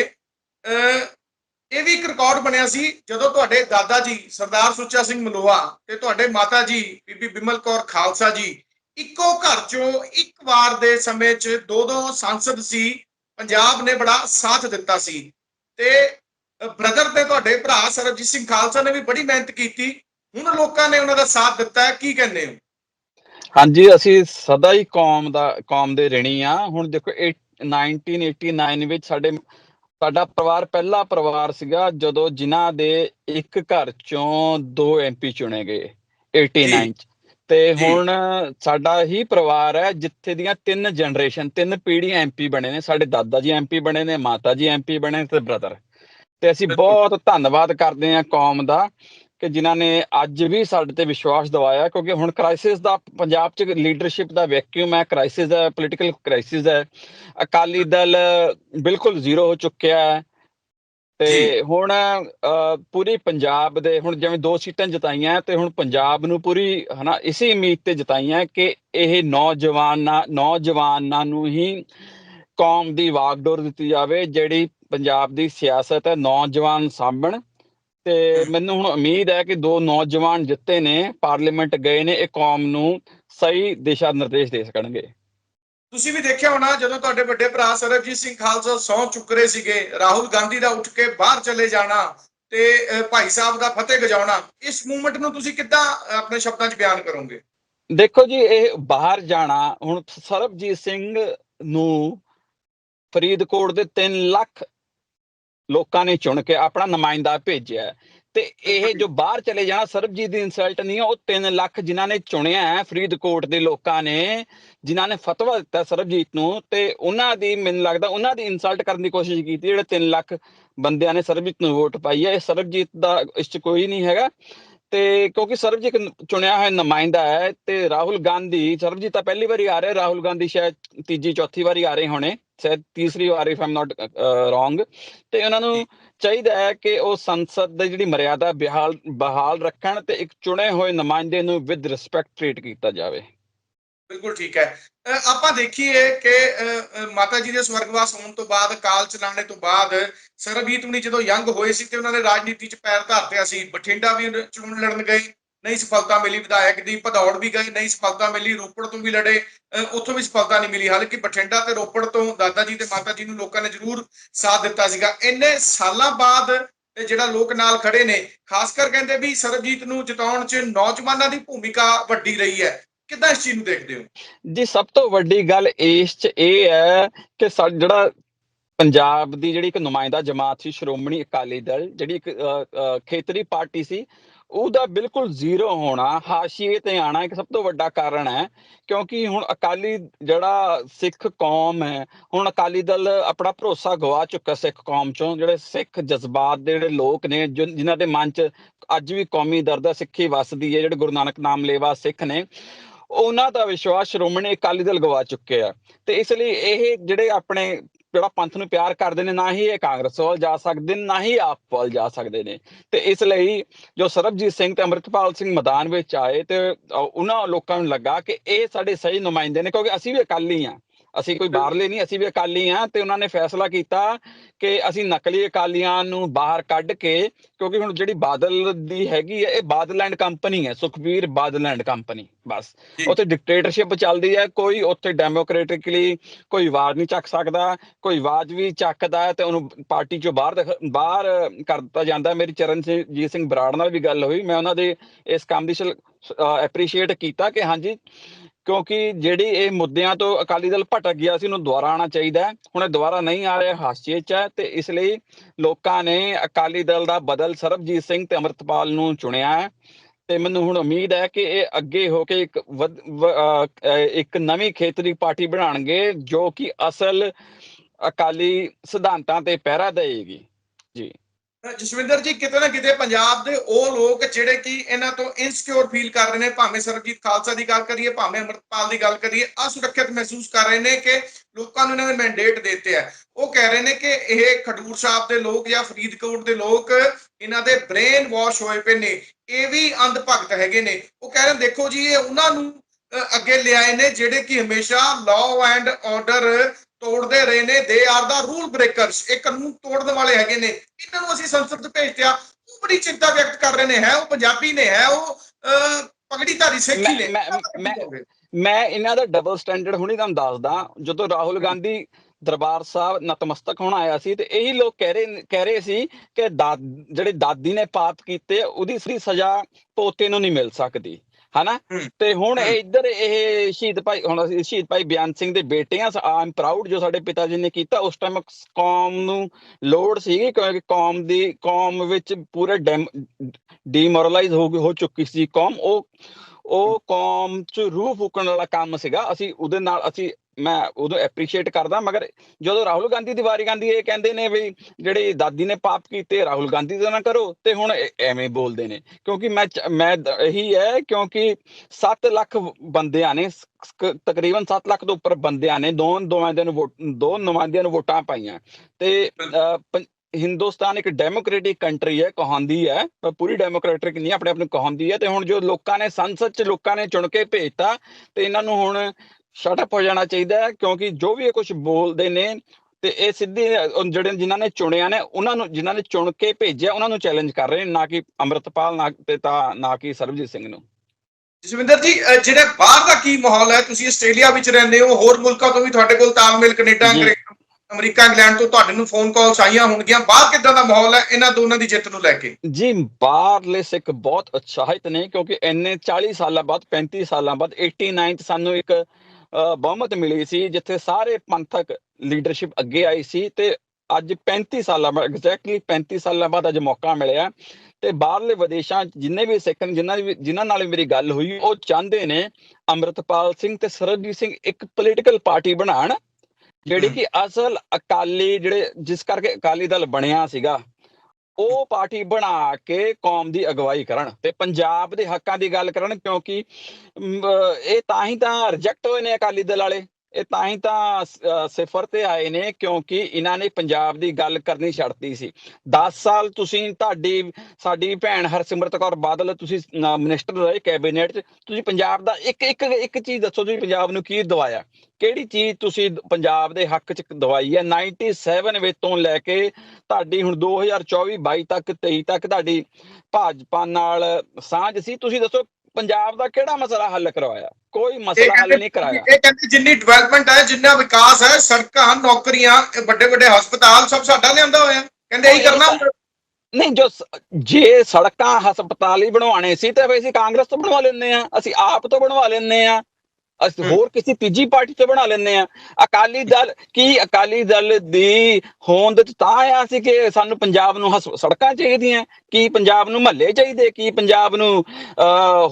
ਇਹ ਵੀ ਇੱਕ ਰਿਕਾਰਡ ਬਣਿਆ ਸੀ, ਜਦੋਂ ਤੁਹਾਡੇ ਦਾਦਾ ਜੀ, ਸਰਦਾਰ ਸੁੱਚਾ ਸਿੰਘ ਮਲੋਆ ਤੇ ਤੁਹਾਡੇ ਮਾਤਾ ਜੀ, ਬੀਬੀ ਬਿਮਲ ਕੌਰ ਖਾਲਸਾ ਜੀ, ਇੱਕੋ ਘਰ 'ਚੋਂ ਇੱਕ ਵਾਰ ਦੇ ਸਮੇਂ 'ਚ ਦੋ ਦੋ ਸੰਸਦ ਸੀ, ਪੰਜਾਬ ਨੇ ਬੜਾ ਸਾਥ ਦਿੱਤਾ ਸੀ। ਤੇ ਬ੍ਰਦਰ ਤੇ ਤੁਹਾਡੇ ਭਰਾ ਸਰਬਜੀਤ ਸਿੰਘ ਖਾਲਸਾ ਨੇ ਵੀ ਬੜੀ ਮਿਹਨਤ ਕੀਤੀ ਹੁਣ ਲੋਕਾਂ ਨੇ ਉਹਨਾਂ ਦਾ ਸਾਥ ਦਿੱਤਾ ਹੈ ਕੀ ਕਹਿੰਦੇ ਹੋ? ਹਾਂਜੀ ਅਸੀਂ ਸਦਾ ਹੀ ਕੌਮ ਦਾ ਕੌਮ ਦੇ ਰਿਣੀ ਆ ਹੁਣ ਦੇਖੋ ਇਹ 1989 ਵਿੱਚ ਸਾਡੇ ਸਾਡਾ ਪਰਿਵਾਰ ਪਹਿਲਾ ਪਰਿਵਾਰ ਸੀਗਾ ਜਦੋਂ ਜਿਨ੍ਹਾਂ ਦੇ ਇੱਕ ਘਰ ਚੋਂ ਦੋ ਐਮਪੀ ਚੁਣੇ ਗਏ 89 ਚ। ਤੇ। ਹੁਣ ਸਾਡਾ ਹੀ ਪਰਿਵਾਰ ਹੈ ਜਿੱਥੇ ਦੀਆਂ ਤਿੰਨ ਜਨਰੇਸ਼ਨ ਤਿੰਨ ਪੀੜ੍ਹੀਆਂ ਐਮਪੀ ਬਣੇ ਨੇ। ਸਾਡੇ ਦਾਦਾ ਜੀ ਐਮਪੀ ਬਣੇ ਨੇ ਮਾਤਾ ਜੀ ਐਮਪੀ ਬਣੇ ਤੇ ਬ੍ਰਦਰ ਤੇ ਅਸੀਂ। ਬਹੁਤ ਧੰਨਵਾਦ ਕਰਦੇ ਹਾਂ ਕੌਮ ਦਾ। ਕਿ ਜਿਨ੍ਹਾਂ ਨੇ ਅੱਜ ਵੀ ਸਾਡੇ ਤੇ ਵਿਸ਼ਵਾਸ ਦਿਵਾਇਆ ਕਿਉਂਕਿ ਹੁਣ ਕ੍ਰਾਈਸਿਸ ਦਾ ਪੰਜਾਬ 'ਚ ਲੀਡਰਸ਼ਿਪ ਦਾ ਵੈਕਿਊਮ ਹੈ ਕ੍ਰਾਈਸਿਸ ਹੈ ਪੋਲੀਟੀਕਲ ਕ੍ਰਾਈਸਿਸ ਹੈ ਅਕਾਲੀ ਦਲ ਬਿਲਕੁਲ ਜ਼ੀਰੋ ਹੋ ਚੁੱਕਿਆ ਹੈ। ਤੇ ਹੁਣ ਪੂਰੀ ਪੰਜਾਬ ਦੇ ਹੁਣ ਜਿਵੇਂ ਦੋ ਸੀਟਾਂ ਜਿਤਾਈਆਂ ਤੇ ਹੁਣ ਪੰਜਾਬ ਨੂੰ ਪੂਰੀ ਹਨਾ ਇਸੇ ਉਮੀਦ ਤੇ ਜਿਤਾਈਆਂ ਕਿ ਇਹ ਨੌਜਵਾਨਾਂ ਨੌਜਵਾਨਾਂ ਨੂੰ ਹੀ ਕੌਮ ਦੀ ਵਾਗਡੋਰ ਦਿੱਤੀ ਜਾਵੇ ਜਿਹੜੀ ਪੰਜਾਬ ਦੀ ਸਿਆਸਤ ਹੈ ਨੌਜਵਾਨ ਸਾਂਭਣ ਤੇ। ਮੈਨੂੰ ਹੁਣ ਉਮੀਦ ਹੈ ਕਿ ਦੋ ਨੌਜਵਾਨ ਜਿੱਤੇ ਨੇ ਪਾਰਲੀਮੈਂਟ ਗਏ ਨੇ ਇਹ ਕੌਮ ਨੂੰ ਸਹੀ ਦਿਸ਼ਾ ਨਿਰਦੇਸ਼ ਦੇ ਸਕਣਗੇ ਤੁਸੀਂ ਵੀ ਦੇਖਿਆ ਹੋਣਾ ਜਦੋਂ ਤੁਹਾਡੇ ਵੱਡੇ ਭਰਾ ਸਰਬਜੀਤ ਸਿੰਘ ਖਾਲਸਾ ਸਹੁੰ ਚੁੱਕ ਰਹੇ ਸੀਗੇ ਰਾਹੁਲ ਗਾਂਧੀ ਦਾ ਉੱਠ ਕੇ ਬਾਹਰ ਚਲੇ ਜਾਣਾ ਤੇ ਭਾਈ ਸਾਹਿਬ ਦਾ ਫਤਿਹ ਗਜਾਉਣਾ ਇਸ ਮੂਵਮੈਂਟ ਨੂੰ ਤੁਸੀਂ ਕਿੱਦਾਂ ਆਪਣੇ ਸ਼ਬਦਾਂ 'ਚ ਬਿਆਨ ਕਰੋਗੇ ਦੇਖੋ ਜੀ ਇਹ ਬਾਹਰ ਜਾਣਾ ਹੁਣ ਸਰਬਜੀਤ ਸਿੰਘ ਨੂੰ ਫਰੀਦਕੋਟ ਦੇ 3 ਲੱਖ ਲੋਕਾਂ ਨੇ ਚੁਣ ਕੇ ਆਪਣਾ ਨੁਮਾਇੰਦਾ ਭੇਜਿਆ। ਤੇ ਇਹ ਜੋ ਬਾਹਰ ਚਲੇ ਜਾਣਾ ਸਰਬਜੀਤ ਦੀ ਇਨਸਲਟ ਨਹੀਂ ਉਹ 3 ਲੱਖ ਜਿਨ੍ਹਾਂ ਨੇ ਚੁਣਿਆ ਹੈ ਫਰੀਦਕੋਟ ਦੇ ਲੋਕਾਂ ਨੇ ਜਿਨ੍ਹਾਂ ਨੇ ਫਤਵਾ ਦਿੱਤਾ ਸਰਬਜੀਤ ਨੂੰ ਤੇ ਉਹਨਾਂ ਦੀ ਮੈਨੂੰ ਲੱਗਦਾ ਉਹਨਾਂ ਦੀ ਇਨਸਲਟ ਕਰਨ ਦੀ ਕੋਸ਼ਿਸ਼ ਕੀਤੀ ਜਿਹੜੇ 3 ਲੱਖ ਬੰਦਿਆਂ ਨੇ ਸਰਬਜੀਤ ਨੂੰ ਵੋਟ ਪਾਈ ਹੈ ਇਹ ਸਰਬਜੀਤ ਦਾ ਇਸ 'ਚ ਕੋਈ ਨਹੀਂ ਹੈਗਾ ਤੇ ਕਿਉਂਕਿ ਸਰਬਜੀਤ ਇੱਕ ਚੁਣਿਆ ਹੋਇਆ ਨੁਮਾਇੰਦਾ ਹੈ ਤੇ ਰਾਹੁਲ ਗਾਂਧੀ, ਸਰਬਜੀਤ ਤਾਂ ਪਹਿਲੀ ਵਾਰੀ ਆ ਰਹੇ, ਰਾਹੁਲ ਗਾਂਧੀ ਸ਼ਾਇਦ ਤੀਜੀ, ਚੌਥੀ ਵਾਰੀ ਆ ਰਹੇ ਹੋਣੇ, ਸ਼ਾਇਦ ਤੀਸਰੀ ਵਾਰ ਇਫ ਆਮ ਨਾਟ ਰੋਂਗ ਤੇ ਉਹਨਾਂ ਨੂੰ ਚਾਹੀਦਾ ਹੈ ਕਿ ਉਹ ਸੰਸਦ ਦੀ ਜਿਹੜੀ ਮਰਿਆਦਾ ਬਹਾਲ ਬਹਾਲ ਰੱਖਣ ਤੇ ਇੱਕ ਚੁਣੇ ਹੋਏ ਨੁਮਾਇੰਦੇ ਨੂੰ ਵਿਦ ਰਿਸਪੈਕਟ ਟ੍ਰੀਟ ਕੀਤਾ ਜਾਵੇ। ਬਿਲਕੁਲ ਠੀਕ ਹੈ। ਆਪਾਂ ਦੇਖੀਏ ਕਿ ਮਾਤਾ ਜੀ ਦੇ ਸਵਰਗਵਾਸ ਹੋਣ ਤੋਂ ਬਾਅਦ, ਕਾਲ ਚਲਾਣੇ ਤੋਂ ਬਾਅਦ ਸਰਬਜੀਤ ਹੁਣੀ ਜਦੋਂ ਯੰਗ ਹੋਏ ਸੀ ਤੇ ਉਹਨਾਂ ਨੇ ਰਾਜਨੀਤੀ 'ਚ ਪੈਰ ਧਾਰਤਿਆ ਸੀ। ਬਠਿੰਡਾ ਵੀ ਚੋਣ ਲੜਨ ਗਏ, ਨਹੀਂ ਸਫਲਤਾ ਮਿਲੀ। ਵਿਧਾਇਕ ਦੀ ਭਦੌੜ ਵੀ ਗਏ, ਨਹੀਂ ਸਫਲਤਾ ਮਿਲੀ। ਰੋਪੜ ਤੋਂ ਵੀ ਲੜੇ ਉੱਥੋਂ ਵੀ ਸਫਲਤਾ ਨਹੀਂ ਮਿਲੀ। ਹਾਲਾਂਕਿ ਬਠਿੰਡਾ ਤੇ ਰੋਪੜ ਤੋਂ ਦਾਦਾ ਜੀ ਤੇ ਮਾਤਾ ਜੀ ਨੂੰ ਲੋਕਾਂ ਨੇ ਜ਼ਰੂਰ ਸਾਥ ਦਿੱਤਾ ਸੀਗਾ। ਇੰਨੇ ਸਾਲਾਂ ਬਾਅਦ ਜਿਹੜਾ ਲੋਕ ਨਾਲ ਖੜੇ ਨੇ, ਖਾਸ ਕਰ ਕਹਿੰਦੇ ਵੀ ਸਰਬਜੀਤ ਨੂੰ ਜਿਤਾਉਣ 'ਚ ਨੌਜਵਾਨਾਂ ਦੀ ਭੂਮਿਕਾ ਵੱਡੀ ਰਹੀ ਹੈ। ਕਿੱਦਾਂ ਇਸ ਚੀਜ਼ ਨੂੰ ਦੇਖਦੇ ਹੋ? ਜੀ, ਸਭ ਤੋਂ ਵੱਡੀ ਗੱਲ ਇਸ 'ਚ ਇਹ ਹੈ ਕਿ ਜਿਹੜਾ ਪੰਜਾਬ ਦੀ ਜਿਹੜੀ ਇੱਕ ਨੁਮਾਇੰਦਾ ਜਮਾਤ ਸੀ, ਸ਼੍ਰੋਮਣੀ ਅਕਾਲੀ ਦਲ, ਜਿਹੜੀ ਇੱਕ ਖੇਤਰੀ ਪਾਰਟੀ ਸੀ, ਉਹਦਾ ਬਿਲਕੁਲ ਜ਼ੀਰੋ ਹੋਣਾ, ਹਾਸ਼ੀਏ ਤੇ ਆਣਾ ਇੱਕ ਸਭ ਤੋਂ ਵੱਡਾ ਕਾਰਨ ਹੈ, ਕਿਉਂਕਿ ਹੁਣ ਅਕਾਲੀ ਜਿਹੜਾ ਸਿੱਖ ਕੌਮ ਹੈ, ਹੁਣ ਅਕਾਲੀ ਦਲ ਆਪਣਾ ਭਰੋਸਾ ਗਵਾ ਚੁੱਕਾ ਸਿੱਖ ਕੌਮ ਚੋਂ, ਜਿਹੜੇ ਸਿੱਖ ਜਜ਼ਬਾਤ ਦੇ ਜਿਹੜੇ ਲੋਕ ਨੇ ਜੋ- ਜਿਨ੍ਹਾਂ ਦੇ ਮਨ 'ਚ ਅੱਜ ਵੀ ਕੌਮੀ ਦਰਦ ਹੈ, ਸਿੱਖੀ ਵੱਸਦੀ ਹੈ, ਜਿਹੜੇ ਗੁਰੂ ਨਾਨਕ ਨਾਮ ਲੇਵਾ ਸਿੱਖ ਨੇ ਉਹਨਾਂ ਦਾ ਵਿਸ਼ਵਾਸ ਸ਼੍ਰੋਮਣੀ ਅਕਾਲੀ ਦਲ ਗਵਾ ਚੁੱਕੇ ਆ। ਤੇ ਇਸ ਲਈ ਇਹ ਜਿਹੜੇ ਆਪਣੇ ਜਿਹੜਾ ਪੰਥ ਨੂੰ ਪਿਆਰ ਕਰਦੇ ਨੇ, ਨਾ ਹੀ ਇਹ ਕਾਂਗਰਸ ਵੱਲ ਜਾ ਸਕਦੇ ਨੇ, ਨਾ ਹੀ ਆਪ ਵੱਲ ਜਾ ਸਕਦੇ ਨੇ। ਤੇ ਇਸ ਲਈ ਜੋ ਸਰਬਜੀਤ ਸਿੰਘ ਤੇ ਅੰਮ੍ਰਿਤਪਾਲ ਸਿੰਘ ਮੈਦਾਨ ਵਿੱਚ ਆਏ ਤੇ ਉਹਨਾਂ ਲੋਕਾਂ ਨੂੰ ਲੱਗਾ ਕਿ ਇਹ ਸਾਡੇ ਸਹੀ ਨੁਮਾਇੰਦੇ ਨੇ, ਕਿਉਂਕਿ ਅਸੀਂ ਵੀ ਅਕਾਲੀ ਆ। ਅਸੀਂ ਕੋਈ ਬਾਹਰਲੇ ਨਹੀਂ ਅਸੀਂ ਵੀ ਅਕਾਲੀ ਆ ਤੇ ਉਹਨਾਂ ਨੇ ਫੈਸਲਾ ਕੀਤਾ ਕਿ ਅਸੀਂ ਨਕਲੀ ਅਕਾਲੀਆਂ ਨੂੰ ਬਾਹਰ ਕੱਢ ਕੇ ਕਿਉਂਕਿ ਹੁਣ ਜਿਹੜੀ ਬਾਦਲ ਦੀ ਹੈਗੀ ਹੈ ਇਹ ਬਾਦਲ ਐਂਡ ਕੰਪਨੀ ਹੈ ਸੁਖਬੀਰ ਬਾਦਲ ਐਂਡ ਕੰਪਨੀ ਬਸ। ਉੱਥੇ ਡਿਕਟੇਟਰਸ਼ਿਪ ਚੱਲਦੀ ਹੈ ਕੋਈ ਉੱਥੇ ਡੈਮੋਕ੍ਰੈਟਿਕਲੀ ਕੋਈ ਆਵਾਜ਼ ਨਹੀਂ ਚੱਕ ਸਕਦਾ ਕੋਈ ਆਵਾਜ਼ ਵੀ ਚੱਕਦਾ ਹੈ ਤੇ ਉਹਨੂੰ ਪਾਰਟੀ ਚੋਂ ਬਾਹਰ ਬਾਹਰ ਕਰ ਦਿੱਤਾ ਜਾਂਦਾ। ਮੇਰੀ ਚਰਨਜੀਤ ਸਿੰਘ ਬਰਾੜ ਨਾਲ ਵੀ ਗੱਲ ਹੋਈ ਮੈਂ ਉਹਨਾਂ ਦੇ ਇਸ ਕੰਮ ਦੀ ਐਪਰੀਸ਼ੀਏਟ ਕੀਤਾ ਕਿ ਹਾਂਜੀ ਕਿਉਂਕਿ ਜਿਹੜੀ ਇਹ ਮੁੱਦਿਆਂ ਤੋਂ ਅਕਾਲੀ ਦਲ ਭਟਕ ਗਿਆ ਸੀ, ਉਹਨੂੰ ਦੁਬਾਰਾ ਆਉਣਾ ਚਾਹੀਦਾ ਹੈ। ਹੁਣ ਇਹ ਦੁਬਾਰਾ ਨਹੀਂ ਆ ਰਿਹਾ, ਹਾਸੀਏ 'ਚ ਹੈ ਤੇ ਇਸ ਲਈ ਲੋਕਾਂ ਨੇ ਅਕਾਲੀ ਦਲ ਦਾ ਬਦਲ ਸਰਬਜੀਤ ਸਿੰਘ ਤੇ ਅਮਰਤਪਾਲ ਨੂੰ ਚੁਣਿਆ ਹੈ। ਤੇ ਮੈਨੂੰ ਹੁਣ ਉਮੀਦ ਹੈ ਕਿ ਇਹ ਅੱਗੇ ਹੋ ਕੇ ਇੱਕ ਵਧ- ਇੱਕ ਨਵੀਂ ਖੇਤਰੀ ਪਾਰਟੀ ਬਣਾਉਣਗੇ, ਜੋ ਕਿ ਅਸਲ ਅਕਾਲੀ ਸਿਧਾਂਤਾਂ ਤੇ ਪਹਿਰਾ ਦੇਵੇਗੀ। ਜੀ। ਜਸਵਿੰਦਰ ਜੀ ਕਿਤੇ ਨਾ ਕਿਤੇ ਪੰਜਾਬ ਦੇ ਉਹ ਲੋਕ ਜਿਹੜੇ ਕਿ ਇਹਨਾਂ ਤੋਂ ਇਨਸਿਕਿਉਰ ਫੀਲ ਕਰ ਰਹੇ ਨੇ ਭਾਵੇਂ ਸਰਬਜੀਤ ਖਾਲਸਾ ਦੀ ਗੱਲ ਕਰੀਏ ਭਾਵੇਂ ਅਮਰਪਾਲ ਦੀ ਗੱਲ ਕਰੀਏ ਅਸੁਰੱਖਿਅਤ ਮਹਿਸੂਸ ਕਰ ਰਹੇ ਨੇ ਕਿ ਲੋਕਾਂ ਨੂੰ ਇਹਨਾਂ ਨੇ ਮੈਂਡੇਟ ਦਿੱਤੇ ਆ। ਉਹ ਕਹਿ ਰਹੇ ਨੇ ਕਿ ਇਹ ਖਡੂਰ ਸਾਹਿਬ ਦੇ ਲੋਕ ਜਾਂ ਫਰੀਦਕੋਟ ਦੇ ਲੋਕ ਇਹਨਾਂ ਦੇ ਬ੍ਰੇਨ ਵਾਸ਼ ਹੋਏ ਪਏ ਨੇ। ਇਹ ਵੀ ਅੰਧ ਭਗਤ ਹੈਗੇ ਨੇ। ਉਹ ਕਹਿ ਰਹੇ ਨੇ, ਦੇਖੋ ਜੀ ਇਹ ਉਹਨਾਂ ਨੂੰ ਅੱਗੇ ਲਿਆਏ ਨੇ ਜਿਹੜੇ ਕਿ ਹਮੇਸ਼ਾ ਲਾਅ ਐਂਡ ਆਰਡਰ ਤੋੜਦੇ ਰਹੇ ਨੇ ਦੇ ਆਰ ਦਾ ਰੂਲ ਬ੍ਰੇਕਰਸ ਇਹ ਕਾਨੂੰਨ ਤੋੜਨ ਵਾਲੇ ਹੈਗੇ ਨੇ। ਇਹਨਾਂ ਨੂੰ ਅਸੀਂ ਸੰਸਦ 'ਚ ਭੇਜਿਆ ਉਹ ਬੜੀ ਚਿੰਤਾ ਵਿਅਕਤ ਕਰ ਰਹੇ ਨੇ। ਹੈ ਉਹ ਪੰਜਾਬੀ ਨੇ ਹੈ ਉਹ ਅਹ, ਪਗੜੀਧਾਰੀ ਸਿੱਖ ਨੇ। ਮੈਂ- ਇਹਨਾਂ ਦਾ ਡਬਲ ਸਟੈਂਡਰਡ ਹੁਣੀ ਤੁਹਾਨੂੰ ਦੱਸਦਾ। ਜਦੋਂ ਰਾਹੁਲ ਗਾਂਧੀ ਦਰਬਾਰ ਸਾਹਿਬ ਨਤਮਸਤਕ ਹੋਣ ਆਇਆ ਸੀ ਤੇ ਇਹੀ ਲੋਕ ਕਹਿ ਰਹੇ ਕਹਿ ਰਹੇ ਸੀ ਕਿ ਜਿਹੜੇ ਦਾਦੀ ਨੇ ਪਾਪ ਕੀਤੇ ਉਹਦੀ ਸਰੀ ਸਜ਼ਾ ਪੋਤੇ ਨੂੰ ਨਹੀਂ ਮਿਲ ਸਕਦੀ। ਹਨਾ। ਤੇ ਹੁਣ। ਇੱਧਰ ਇਹ ਸ਼ਹੀਦ ਭਾਈ ਹੁਣ ਅਸੀਂ ਸ਼ਹੀਦ ਭਾਈ ਬਿਆਨ ਸਿੰਘ ਦੇ ਬੇਟੇ ਆ ਆਮ ਪ੍ਰਾਊਡ ਜੋ ਸਾਡੇ ਪਿਤਾ ਜੀ ਨੇ ਕੀਤਾ ਉਸ ਟਾਈਮ ਕੌਮ ਨੂੰ ਲੋੜ ਸੀਗੀ ਕਿਉਂਕਿ ਕੌਮ ਦੀ ਕੌਮ ਵਿੱਚ ਪੂਰੇ ਡੀਮੋਰਲਾਈਜ਼ ਹੋ ਚੁੱਕੀ ਸੀ ਕੌਮ ਉਹ ਉਹ ਕੌਮ ਚ ਰੂਹ ਫੂਕਣ ਵਾਲਾ ਕੰਮ ਸੀਗਾ। ਅਸੀਂ ਉਹਦੇ ਨਾਲ ਅਸੀਂ, ਮੈਂ ਉਦੋਂ ਐਪਰੀਸ਼ੀਏਟ ਕਰਦਾ, ਮਗਰ ਜਦੋਂ ਰਾਹੁਲ ਗਾਂਧੀ ਦੀ ਵਾਰੀ ਗਾਂਧੀ ਇਹ ਕਹਿੰਦੇ ਨੇ ਵੀ ਜਿਹੜੀ ਦਾਦੀ ਨੇ ਪਾਪ ਕੀਤੇ, ਰਾਹੁਲ ਗਾਂਧੀ ਦਾ ਨਾ ਕਰੋ, ਤੇ ਹੁਣ ਐਵੇਂ ਬੋਲਦੇ ਨੇ। ਕਿਉਂਕਿ ਮੈਂ ਮੈਂ ਇਹੀ ਹੈ, ਕਿਉਂਕਿ 7 ਲੱਖ ਬੰਦਿਆਂ ਨੇ ਤਕਰੀਬਨ 7 ਲੱਖ ਤੋਂ ਉੱਪਰ ਬੰਦਿਆਂ ਨੇ ਦੋ ਨੁਮਾਇੰਦਿਆਂ ਨੂੰ ਦੋ ਨੁਮਾਇੰਦਿਆਂ ਨੂੰ ਵੋਟਾਂ ਪਾਈਆਂ। ਤੇ ਹਿੰਦੁਸਤਾਨ ਇੱਕ ਡੈਮੋਕ੍ਰੈਟਿਕ ਕੰਟਰੀ ਹੈ ਕਹਾਂਦੀ ਹੈ ਪਰ ਪੂਰੀ ਡੈਮੋਕ੍ਰੈਟਿਕ ਨਹੀਂ ਆਪਣੇ ਆਪ ਨੂੰ ਕਹਾਂਦੀ ਹੈ। ਤੇ ਹੁਣ ਜੋ ਲੋਕਾਂ ਨੇ ਸੰਸਦ ਚ ਲੋਕਾਂ ਨੇ ਚੁਣ ਕੇ ਭੇਜਤਾ ਤੇ ਇਹਨਾਂ ਨੂੰ ਹੁਣ ਸ਼ਟ ਅਪ ਹੋ ਜਾਣਾ ਚਾਹੀਦਾ ਹੈ ਕਿਉਂਕਿ ਜੋ ਵੀ ਇਹ ਕੁਝ ਬੋਲਦੇ ਨੇ ਤੇ ਇਹ ਸਿੱਧੇ ਜਿਹੜੇ ਜਿਨ੍ਹਾਂ ਨੇ ਚੁਣਿਆ ਨੇ ਉਹਨਾਂ ਨੂੰ ਜਿਨ੍ਹਾਂ ਨੇ ਚੁਣ ਕੇ ਭੇਜਿਆ ਉਹਨਾਂ ਨੂੰ ਚੈਲੰਜ ਕਰ ਰਹੇ ਨੇ ਨਾ ਕਿ ਅੰਮ੍ਰਿਤਪਾਲ ਨਾ ਤੇ ਤਾਂ ਨਾ ਕਿ ਸਰਬਜੀਤ ਸਿੰਘ ਨੂੰ। ਜਸਵਿੰਦਰ ਜੀ ਜਿਹੜੇ ਬਾਹਰ ਦਾ ਕੀ ਮਾਹੌਲ ਹੈ? ਤੁਸੀਂ ਆਸਟ੍ਰੇਲੀਆ ਵਿੱਚ ਰਹਿੰਦੇ ਹੋ ਹੋਰ ਮੁਲਕਾਂ ਤੋਂ ਵੀ ਤੁਹਾਡੇ ਕੋਲ ਤਾਲਮੇਲ ਕੈਨੇਡਾ। ਅੰਗਰੇਜ਼ ਅਮਰੀਕਾ, ਇੰਗਲੈਂਡ ਤੋਂ ਤੁਹਾਡੇ ਨੂੰ ਫੋਨ ਕਾਲਸ ਆਈਆਂ ਹੋਣਗੀਆਂ। ਬਾਹਰ ਕਿੱਦਾਂ ਦਾ ਮਾਹੌਲ ਹੈ? ਇਹਨਾਂ ਦੋਨਾਂ ਦੀ ਜਿੱਤ ਨੂੰ ਲੈ ਕੇ। ਜੀ, ਬਾਹਰਲੇ ਸਿੱਖ ਬਹੁਤ ਉਤਸ਼ਾਹਿਤ ਨੇ, ਕਿਉਂਕਿ ਇੰਨੇ 40 ਸਾਲਾਂ ਬਾਅਦ 35 ਸਾਲਾਂ ਬਾਅਦ 89 ਸਾਨੂੰ ਇੱਕ ਬਹੁਮਤ ਮਿਲੀ ਸੀ, ਜਿੱਥੇ ਸਾਰੇ ਪੰਥਕ ਲੀਡਰਸ਼ਿਪ ਅੱਗੇ ਆਈ ਸੀ ਤੇ ਅੱਜ 35 ਸਾਲਾਂ ਬਾਅਦ ਐਗਜ਼ੈਕਟਲੀ 35 ਸਾਲਾਂ ਬਾਅਦ ਅੱਜ ਮੌਕਾ ਮਿਲਿਆ। ਤੇ ਬਾਹਰਲੇ ਵਿਦੇਸ਼ਾਂ ਜਿੰਨੇ ਵੀ ਸਿੱਖ ਨੇ ਜਿਨ੍ਹਾਂ ਵੀ, ਜਿਨ੍ਹਾਂ ਨਾਲ ਮੇਰੀ ਗੱਲ ਹੋਈ, ਉਹ ਚਾਹੁੰਦੇ ਨੇ ਅੰਮ੍ਰਿਤਪਾਲ ਸਿੰਘ ਤੇ ਸਰਬਜੀਤ ਸਿੰਘ ਇੱਕ ਪੋਲੀਟੀਕਲ ਪਾਰਟੀ ਬਣਾਉਣ। ਜਿਹੜੀ ਕਿ ਅਸਲ ਅਕਾਲੀ ਜਿਹੜੇ ਜਿਸ ਕਰਕੇ ਅਕਾਲੀ ਦਲ ਬਣਿਆ ਸੀਗਾ, ਉਹ ਪਾਰਟੀ ਬਣਾ ਕੇ ਕੌਮ ਦੀ ਅਗਵਾਈ ਕਰਨ ਤੇ ਪੰਜਾਬ ਦੇ ਹੱਕਾਂ ਦੀ ਗੱਲ ਕਰਨ ਕਿਉਂਕਿ ਇਹ ਤਾਂ ਹੀ ਤਾਂ ਰਿਜੈਕਟ ਹੋਏ ਨੇ ਅਕਾਲੀ ਦਲ ਵਾਲੇ। ਇਹ ਤਾਂ ਹੀ ਤਾਂ ਸਿਫਰ ਤੇ ਆਏ ਨੇ ਕਿਉਂਕਿ ਇਹਨਾਂ ਨੇ ਪੰਜਾਬ ਦੀ ਗੱਲ ਕਰਨੀ ਛੱਡਤੀ ਸੀ। 10 ਸਾਲ ਤੁਸੀਂ ਤੁਹਾਡੀ, ਸਾਡੀ ਭੈਣ ਹਰਸਿਮਰਤ ਕੌਰ ਬਾਦਲ, ਤੁਸੀਂ ਮਿਨਿਸਟਰ ਰਹੇ ਕੈਬਨਿਟ 'ਚ, ਤੁਸੀਂ ਪੰਜਾਬ ਦਾ ਇੱਕ ਇੱਕ ਇੱਕ ਚੀਜ਼ ਦੱਸੋ ਤੁਸੀਂ ਪੰਜਾਬ ਨੂੰ ਕੀ ਦਵਾਇਆ? ਕਿਹੜੀ ਚੀਜ਼ ਤੁਸੀਂ ਪੰਜਾਬ ਦੇ ਹੱਕ 'ਚ ਦਵਾਈ ਹੈ? 97 ਵਿੱਚ ਤੋਂ ਲੈ ਕੇ ਤੁਹਾਡੀ ਹੁਣ 2024 22 ਤੱਕ 23 ਤੱਕ ਤੁਹਾਡੀ ਭਾਜਪਾ ਨਾਲ ਸਾਂਝ ਸੀ। ਤੁਸੀਂ ਦੱਸੋ ਪੰਜਾਬ ਦਾ ਕਿਹੜਾ ਮਸਲਾ ਹੱਲ ਕਰਵਾਇਆ? ਕੋਈ ਮਸਲਾ ਹੱਲ ਨਹੀਂ ਕਰਾਇਆ। ਇਹ ਕਹਿੰਦੇ ਜਿੰਨੀ ਡਿਵੈਲਪਮੈਂਟ ਹੈ ਜਿੰਨਾ ਵਿਕਾਸ ਹੈ ਸੜਕਾਂ ਨੌਕਰੀਆਂ ਵੱਡੇ ਵੱਡੇ ਹਸਪਤਾਲ ਸਭ ਸਾਡਾ ਲਿਆਂਦਾ ਹੋਇਆ। ਕਹਿੰਦੇ ਇਹੀ ਕਰਨਾ। ਨਹੀਂ ਜੋ ਜੇ ਸੜਕਾਂ ਹਸਪਤਾਲ ਹੀ ਬਣਵਾਣੇ ਸੀ ਤਾਂ ਅਸੀਂ ਕਾਂਗਰਸ ਤੋਂ ਬਣਵਾ ਲੈਂਦੇ ਆ ਅਸੀਂ ਆਪ ਤੋਂ ਬਣਵਾ ਲੈਂਦੇ ਆ ਅਸੀਂ। ਹੋਰ ਕਿਸੇ ਤੀਜੀ ਪਾਰਟੀ ਤੋਂ ਬਣਾ ਲੈਂਦੇ ਆ ਅਕਾਲੀ ਦਲ ਕੀ ਅਕਾਲੀ ਦਲ ਦੀ ਹੋਂਦ ਚ ਤਾਂ ਆਇਆ ਸੀ ਕਿ ਸਾਨੂੰ ਪੰਜਾਬ ਨੂੰ ਸੜਕਾਂ ਚਾਹੀਦੀਆਂ ਕੀ ਪੰਜਾਬ ਨੂੰ ਮਹੱਲੇ ਚਾਹੀਦੇ ਕੀ ਪੰਜਾਬ ਨੂੰ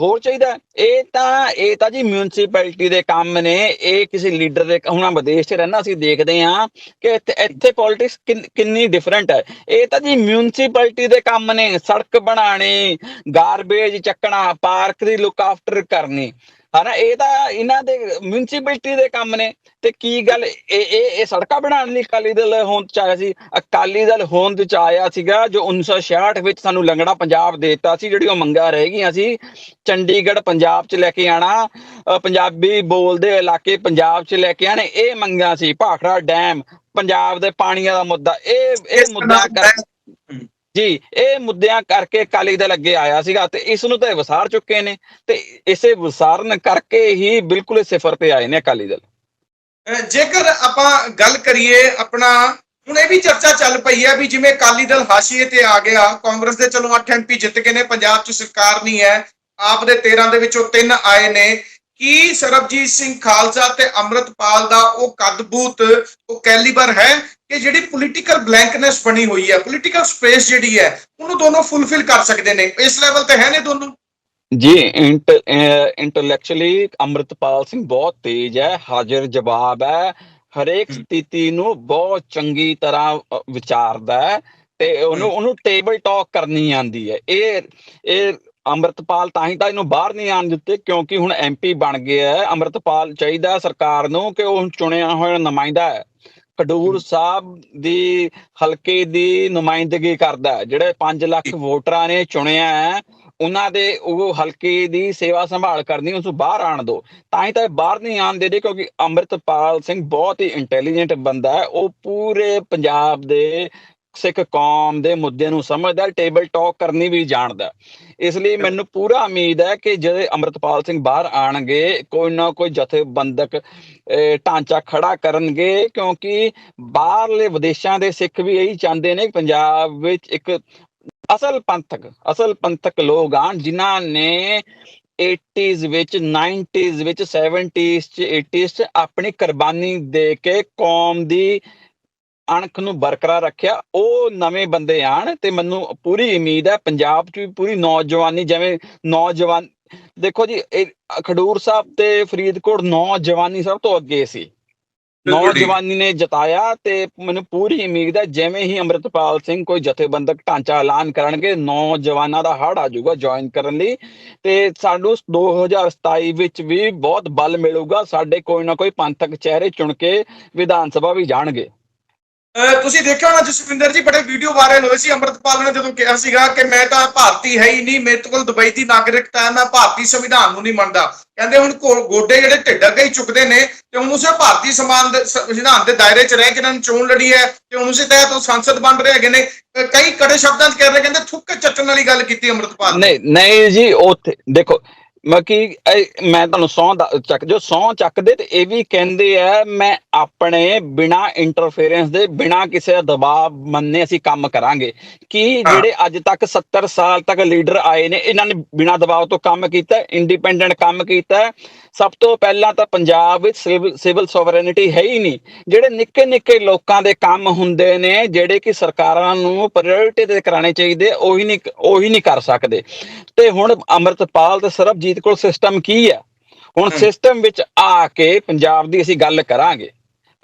ਹੋਰ ਚਾਹੀਦਾ? ਇਹ ਤਾਂ ਇਹ ਤਾਂ ਜੀ ਮਿਊਨਿਸਪੈਲਿਟੀ ਦੇ ਕੰਮ ਨੇ। ਇਹ ਕਿਸੇ ਲੀਡਰ ਦੇ ਹੁਣ ਵਿਦੇਸ਼ 'ਚ ਰਹਿਣਾ ਅਸੀਂ ਦੇਖਦੇ ਆ ਕਿ ਇੱਥੇ ਇੱਥੇ ਪੋਲਿਟਿਕਸ ਕਿੰਨੀ ਡਿਫਰੈਂਟ ਹੈ। ਇਹ ਤਾਂ ਜੀ ਮਿਊਨਿਸਪੈਲਿਟੀ ਦੇ ਕੰਮ ਨੇ। ਸੜਕ ਬਣਾਣੀ ਗਾਰਬੇਜ ਚੱਕਣਾ ਪਾਰਕ ਦੀ ਲੁੱਕ ਆਫਟਰ ਕਰਨੀ। ਹਨਾ ਇਹ ਤਾਂ ਇਹਨਾਂ ਦੇ ਮਿਊਨਿਸਪੈਲਿਟੀ ਦੇ ਕੰਮ ਨੇ। ਤੇ ਕੀ ਗੱਲ ਇਹ ਇਹ ਇਹ ਸੜਕਾਂ ਬਣਾਉਣ ਲਈ ਅਕਾਲੀ ਦਲ ਹੋਂਦ ਚ ਆਇਆ ਸੀ। ਅਕਾਲੀ ਦਲ ਹੋਂਦ ਚ ਆਇਆ ਸੀਗਾ ਜੋ 1966 ਵਿੱਚ ਸਾਨੂੰ ਲੰਗੜਾ ਪੰਜਾਬ ਦੇ ਦਿੱਤਾ ਸੀ ਜਿਹੜੀ ਉਹ ਮੰਗਾ ਰਹਿ ਗਈਆਂ ਸੀ। ਚੰਡੀਗੜ੍ਹ ਪੰਜਾਬ ਚ ਲੈ ਕੇ ਆਣਾ ਪੰਜਾਬੀ ਬੋਲਦੇ ਇਲਾਕੇ ਪੰਜਾਬ ਚ ਲੈ ਕੇ ਆਣੇ ਇਹ ਮੰਗਾਂ ਸੀ। ਭਾਖੜਾ ਡੈਮ ਪੰਜਾਬ ਦੇ ਪਾਣੀਆਂ ਦਾ ਮੁੱਦਾ ਇਹ ਇਹ ਮੁੱਦਾ ਕਰ ਜੀ, ਇਹ ਮੁੱਦਿਆਂ ਕਰਕੇ ਅਕਾਲੀ ਦਲ ਅੱਗੇ ਆਇਆ ਸੀਗਾ ਤੇ ਇਸ ਨੂੰ ਤਾਂ ਇਹ ਚੁੱਕੇ ਨੇ ਤੇ ਇਸੇ ਵਸਾਰਨ ਕਰਕੇ ਹੀ ਬਿਲਕੁਲ ਸਿਫਰ ਤੇ ਆਏ ਨੇ ਅਕਾਲੀ ਦਲ। ਜੇਕਰ ਆਪਾਂ ਗੱਲ ਕਰੀਏ ਆਪਣਾ, ਹੁਣ ਇਹ ਵੀ ਚਰਚਾ ਚੱਲ ਪਈ ਹੈ ਵੀ ਜਿਵੇਂ ਅਕਾਲੀ ਦਲ ਹਾਸ਼ੀਏ ਤੇ ਆ ਗਿਆ, ਕਾਂਗਰਸ ਦੇ ਚਲੋ 8 ਐਮਪੀ ਜਿੱਤ ਗਏ ਨੇ, ਪੰਜਾਬ 'ਚ ਸਰਕਾਰ ਨਹੀਂ ਹੈ, ਆਪ ਦੇ 13 ਦੇ ਵਿੱਚੋਂ ਤਿੰਨ ਆਏ ਨੇ, ਕੀ ਸਰਬਜੀਤ ਸਿੰਘ ਖਾਲਸਾ ਤੇ ਅੰਮ੍ਰਿਤਪਾਲ ਦਾ ਉਹ ਕਦਬੂਤ, ਉਹ ਕੈਲੀਬਰ ਹੈ? ਕਿ ਜਿਹੜੀ ਪੋਲੀਟੀਕਲ ਬਲੈਂਕਨੈਸ ਬਣੀ ਹੋਈ ਹੈ ਪੋਲੀਟੀਕਲ ਸਪੇਸ ਜਿਹੜੀ ਹੈ ਉਹਨੂੰ ਦੋਨੋਂ ਫੁੱਲਫਿਲ ਕਰ ਸਕਦੇ ਨੇ। ਇਸ ਲੈਵਲ ਤੇ ਹੈ ਨੇ ਦੋਨੋਂ? ਜੀ ਇੰਟੈਲੈਕਚੁਅਲੀ ਅੰਮ੍ਰਿਤਪਾਲ ਸਿੰਘ ਬਹੁਤ ਤੇਜ਼ ਹੈ ਹਾਜ਼ਰ ਜਵਾਬ ਹੈ। ਹਰੇਕ। ਸਥਿਤੀ ਨੂੰ ਬਹੁਤ ਚੰਗੀ ਤਰ੍ਹਾਂ ਵਿਚਾਰਦਾ ਹੈ ਤੇ ਉਹਨੂੰ ਉਹਨੂੰ ਟੇਬਲ ਟਾਕ ਕਰਨੀ ਆਂਦੀ ਹੈ। ਇਹ ਇਹ ਅੰਮ੍ਰਿਤਪਾਲ ਤਾਂ ਹੀ ਤਾਂ ਇਹਨੂੰ ਬਾਹਰ ਨਹੀਂ ਆਣ ਦਿੱਤੇ ਕਿਉਂਕਿ ਹੁਣ ਐਮਪੀ ਬਣ ਗਿਆ ਹੈ। ਅੰਮ੍ਰਿਤਪਾਲ ਚਾਹੀਦਾ ਸਰਕਾਰ ਨੂੰ ਕਿ ਉਹ ਚੁਣਿਆ ਹੋਇਆ ਨੁਮਾਇੰਦਾ ਹੈ। ਖਡੂਰ ਸਾਹਿਬ ਦੀ ਹਲਕੇ ਦੀ ਨੁਮਾਇੰਦਗੀ ਕਰਦਾ ਜਿਹੜੇ 5 ਲੱਖ ਵੋਟਰਾਂ ਨੇ ਚੁਣਿਆ ਹੈ ਉਹਨਾਂ ਦੇ ਉਹ ਹਲਕੇ ਦੀ ਸੇਵਾ ਸੰਭਾਲ ਕਰਨੀ ਉਸ ਨੂੰ ਬਾਹਰ ਆਣ ਦੋ ਤਾਂ ਹੀ ਤਾਂ ਬਾਹਰ ਨਹੀਂ ਆਣ ਦੇ ਕਿਉਂਕਿ ਅੰਮ੍ਰਿਤਪਾਲ ਸਿੰਘ ਬਹੁਤ ਹੀ ਇੰਟੈਲੀਜੈਂਟ ਬੰਦਾ ਹੈ ਉਹ ਪੂਰੇ ਪੰਜਾਬ ਦੇ ਸਿੱਖ ਕੌਮ ਦੇ ਮੁੱਦੇ ਨੂੰ ਸਮਝਦਾ ਟੇਬਲ ਟਾਕ ਕਰਨੀ ਵੀ ਜਾਣਦਾ। ਇਸ ਲਈ ਮੈਨੂੰ ਪੂਰਾ ਉਮੀਦ ਹੈ ਕਿ ਜਿਹੜੇ ਅੰਮ੍ਰਿਤਪਾਲ ਸਿੰਘ ਬਾਹਰ ਆਣਗੇ ਕੋਈ ਨਾ ਕੋਈ ਜਥੇਬੰਦਕ ਢਾਂਚਾ ਖੜਾ ਕਰਨਗੇ, ਕਿਉਂਕਿ ਬਾਹਰਲੇ ਵਿਦੇਸ਼ਾਂ ਦੇ ਸਿੱਖ ਵੀ ਇਹੀ ਚਾਹੁੰਦੇ ਨੇ ਪੰਜਾਬ ਵਿੱਚ ਇੱਕ ਅਸਲ ਪੰਥਕ ਅਸਲ ਪੰਥਕ ਲੋਕ ਆਣ ਜਿਨ੍ਹਾਂ ਨੇ 80s ਵਿੱਚ 90s ਵਿੱਚ 70s ਚ 80s ਚ ਆਪਣੀ ਕੁਰਬਾਨੀ ਦੇ ਕੇ ਕੌਮ ਦੀ ਅਣਖ ਨੂੰ ਬਰਕਰਾਰ ਰੱਖਿਆ ਉਹ ਨਵੇਂ ਬੰਦੇ ਆਣ ਤੇ ਮੈਨੂੰ ਪੂਰੀ ਉਮੀਦ ਹੈ ਪੰਜਾਬ 'ਚ ਵੀ ਪੂਰੀ ਨੌਜਵਾਨੀ ਜਿਵੇਂ ਨੌਜਵਾਨ ਦੇਖੋ ਜੀ ਖਡੂਰ ਸਾਹਿਬ ਤੇ ਫਰੀਦਕੋਟ ਨੌਜਵਾਨੀ ਸਭ ਤੋਂ ਅੱਗੇ ਸੀ। ਨੌਜਵਾਨੀ ਨੇ ਜਿਤਾਇਆ ਤੇ ਮੈਨੂੰ ਪੂਰੀ ਉਮੀਦ ਹੈ ਜਿਵੇਂ ਹੀ ਅੰਮ੍ਰਿਤਪਾਲ ਸਿੰਘ ਕੋਈ ਜਥੇਬੰਦਕ ਢਾਂਚਾ ਐਲਾਨ ਕਰਨਗੇ ਨੌਜਵਾਨਾਂ ਦਾ ਹੜ ਆ ਜਾਊਗਾ ਜੁਆਇਨ ਕਰਨ ਲਈ ਤੇ ਸਾਨੂੰ 2027 ਵਿੱਚ ਵੀ ਬਹੁਤ ਬਲ ਮਿਲੂਗਾ ਸਾਡੇ ਕੋਈ ਨਾ ਕੋਈ ਪੰਥਕ ਚਿਹਰੇ ਚੁਣ ਕੇ ਵਿਧਾਨ ਸਭਾ ਵੀ ਜਾਣਗੇ ਤੁਸੀਂ ਦੇਖਿਆ ਹੋਣਾ ਜਸਵਿੰਦਰ ਜੀ, ਬੜੇ ਵੀਡੀਓ ਵਾਇਰਲ ਹੋਏ ਸੀ ਅੰਮ੍ਰਿਤਪਾਲ ਨੇ ਜਦੋਂ ਕਿਹਾ ਸੀਗਾ ਕਿ ਮੈਂ ਤਾਂ ਭਾਰਤੀ ਹੈ ਹੀ ਨਹੀਂ, ਮੇਰੇ ਕੋਲ ਦੁਬਈ ਦੀ ਨਾਗਰਿਕਤਾ ਹੈ, ਮੈਂ ਭਾਰਤੀ ਸੰਵਿਧਾਨ ਨੂੰ ਨਹੀਂ ਮੰਨਦਾ। ਕਹਿੰਦੇ ਹੁਣ ਗੋਡੇ ਜਿਹੜੇ ਢਿੱਡ ਅੱਗੇ ਹੀ ਚੁੱਕਦੇ ਨੇ ਤੇ ਹੁਣ ਉਸੇ ਭਾਰਤੀ ਸਮਾਨ ਦੇ ਸੰਵਿਧਾਨ ਦੇ ਦਾਇਰੇ 'ਚ ਰਹਿ ਕੇ ਇਹਨਾਂ ਨੂੰ ਚੋਣ ਲੜੀ ਹੈ ਤੇ ਹੁਣ ਉਸੇ ਤਹਿਤ ਉਹ ਸੰਸਦ ਬਣ ਰਹੇ ਹੈਗੇ ਨੇ। ਕਈ ਕੜੇ ਸ਼ਬਦਾਂ 'ਚ ਕਹਿ ਰਹੇ ਕਹਿੰਦੇ ਥੁੱਕ ਕੇ ਚੱਟਣ ਵਾਲੀ ਗੱਲ ਕੀਤੀ ਅੰਮ੍ਰਿਤਪਾਲ ਨਹੀਂ ਨਹੀਂ ਜੀ ਉੱਥੇ ਦੇਖੋ ਮੈਂ ਕੀ ਇਹ- ਮੈਂ ਤੁਹਾਨੂੰ ਸੌ ਚੱਕ ਜੋ ਸੌ ਚੱਕਦੇ ਤੇ ਇਹ ਵੀ ਕਹਿੰਦੇ ਆ ਮੈਂ ਆਪਣੇ ਬਿਨਾ ਇੰਟਰਫੇਰੈਂਸ ਦੇ ਬਿਨਾ ਕਿਸੇ ਦਬਾਅ ਮੰਨੇ ਅਸੀਂ ਕੰਮ ਕਰਾਂਗੇ ਕੀ। ਜਿਹੜੇ ਅੱਜ ਤੱਕ 70 ਸਾਲ ਤੱਕ ਲੀਡਰ ਆਏ ਨੇ ਇਹਨਾਂ ਨੇ ਬਿਨਾ ਦਬਾਅ ਤੋਂ ਕੰਮ ਕੀਤਾ ਇੰਡੀਪੈਂਡੈਂਟ ਕੰਮ ਕੀਤਾ। ਸਭ ਤੋਂ ਪਹਿਲਾਂ ਤਾਂ ਪੰਜਾਬ ਵਿੱਚ ਸਿਵਲ ਸੋਵਰੇਨਿਟੀ ਹੈ ਹੀ ਨਹੀਂ ਜਿਹੜੇ ਨਿੱਕੇ ਨਿੱਕੇ ਲੋਕਾਂ ਦੇ ਕੰਮ ਹੁੰਦੇ ਨੇ ਜਿਹੜੇ ਕਿ ਸਰਕਾਰਾਂ ਨੂੰ ਪ੍ਰਾਇੋਰਟੀ ਤੇ ਕਰਾਣੇ ਚਾਹੀਦੇ ਉਹੀ ਨਹੀਂ ਉਹੀ ਨਹੀਂ ਕਰ ਸਕਦੇ। ਤੇ ਹੁਣ ਅੰਮ੍ਰਿਤਪਾਲ ਤੇ ਸਰਬਜੀਤ ਕੋਲ ਸਿਸਟਮ ਕੀ ਹੈ? ਹੁਣ। ਸਿਸਟਮ ਵਿੱਚ ਆ ਕੇ ਪੰਜਾਬ ਦੀ ਅਸੀਂ ਗੱਲ ਕਰਾਂਗੇ।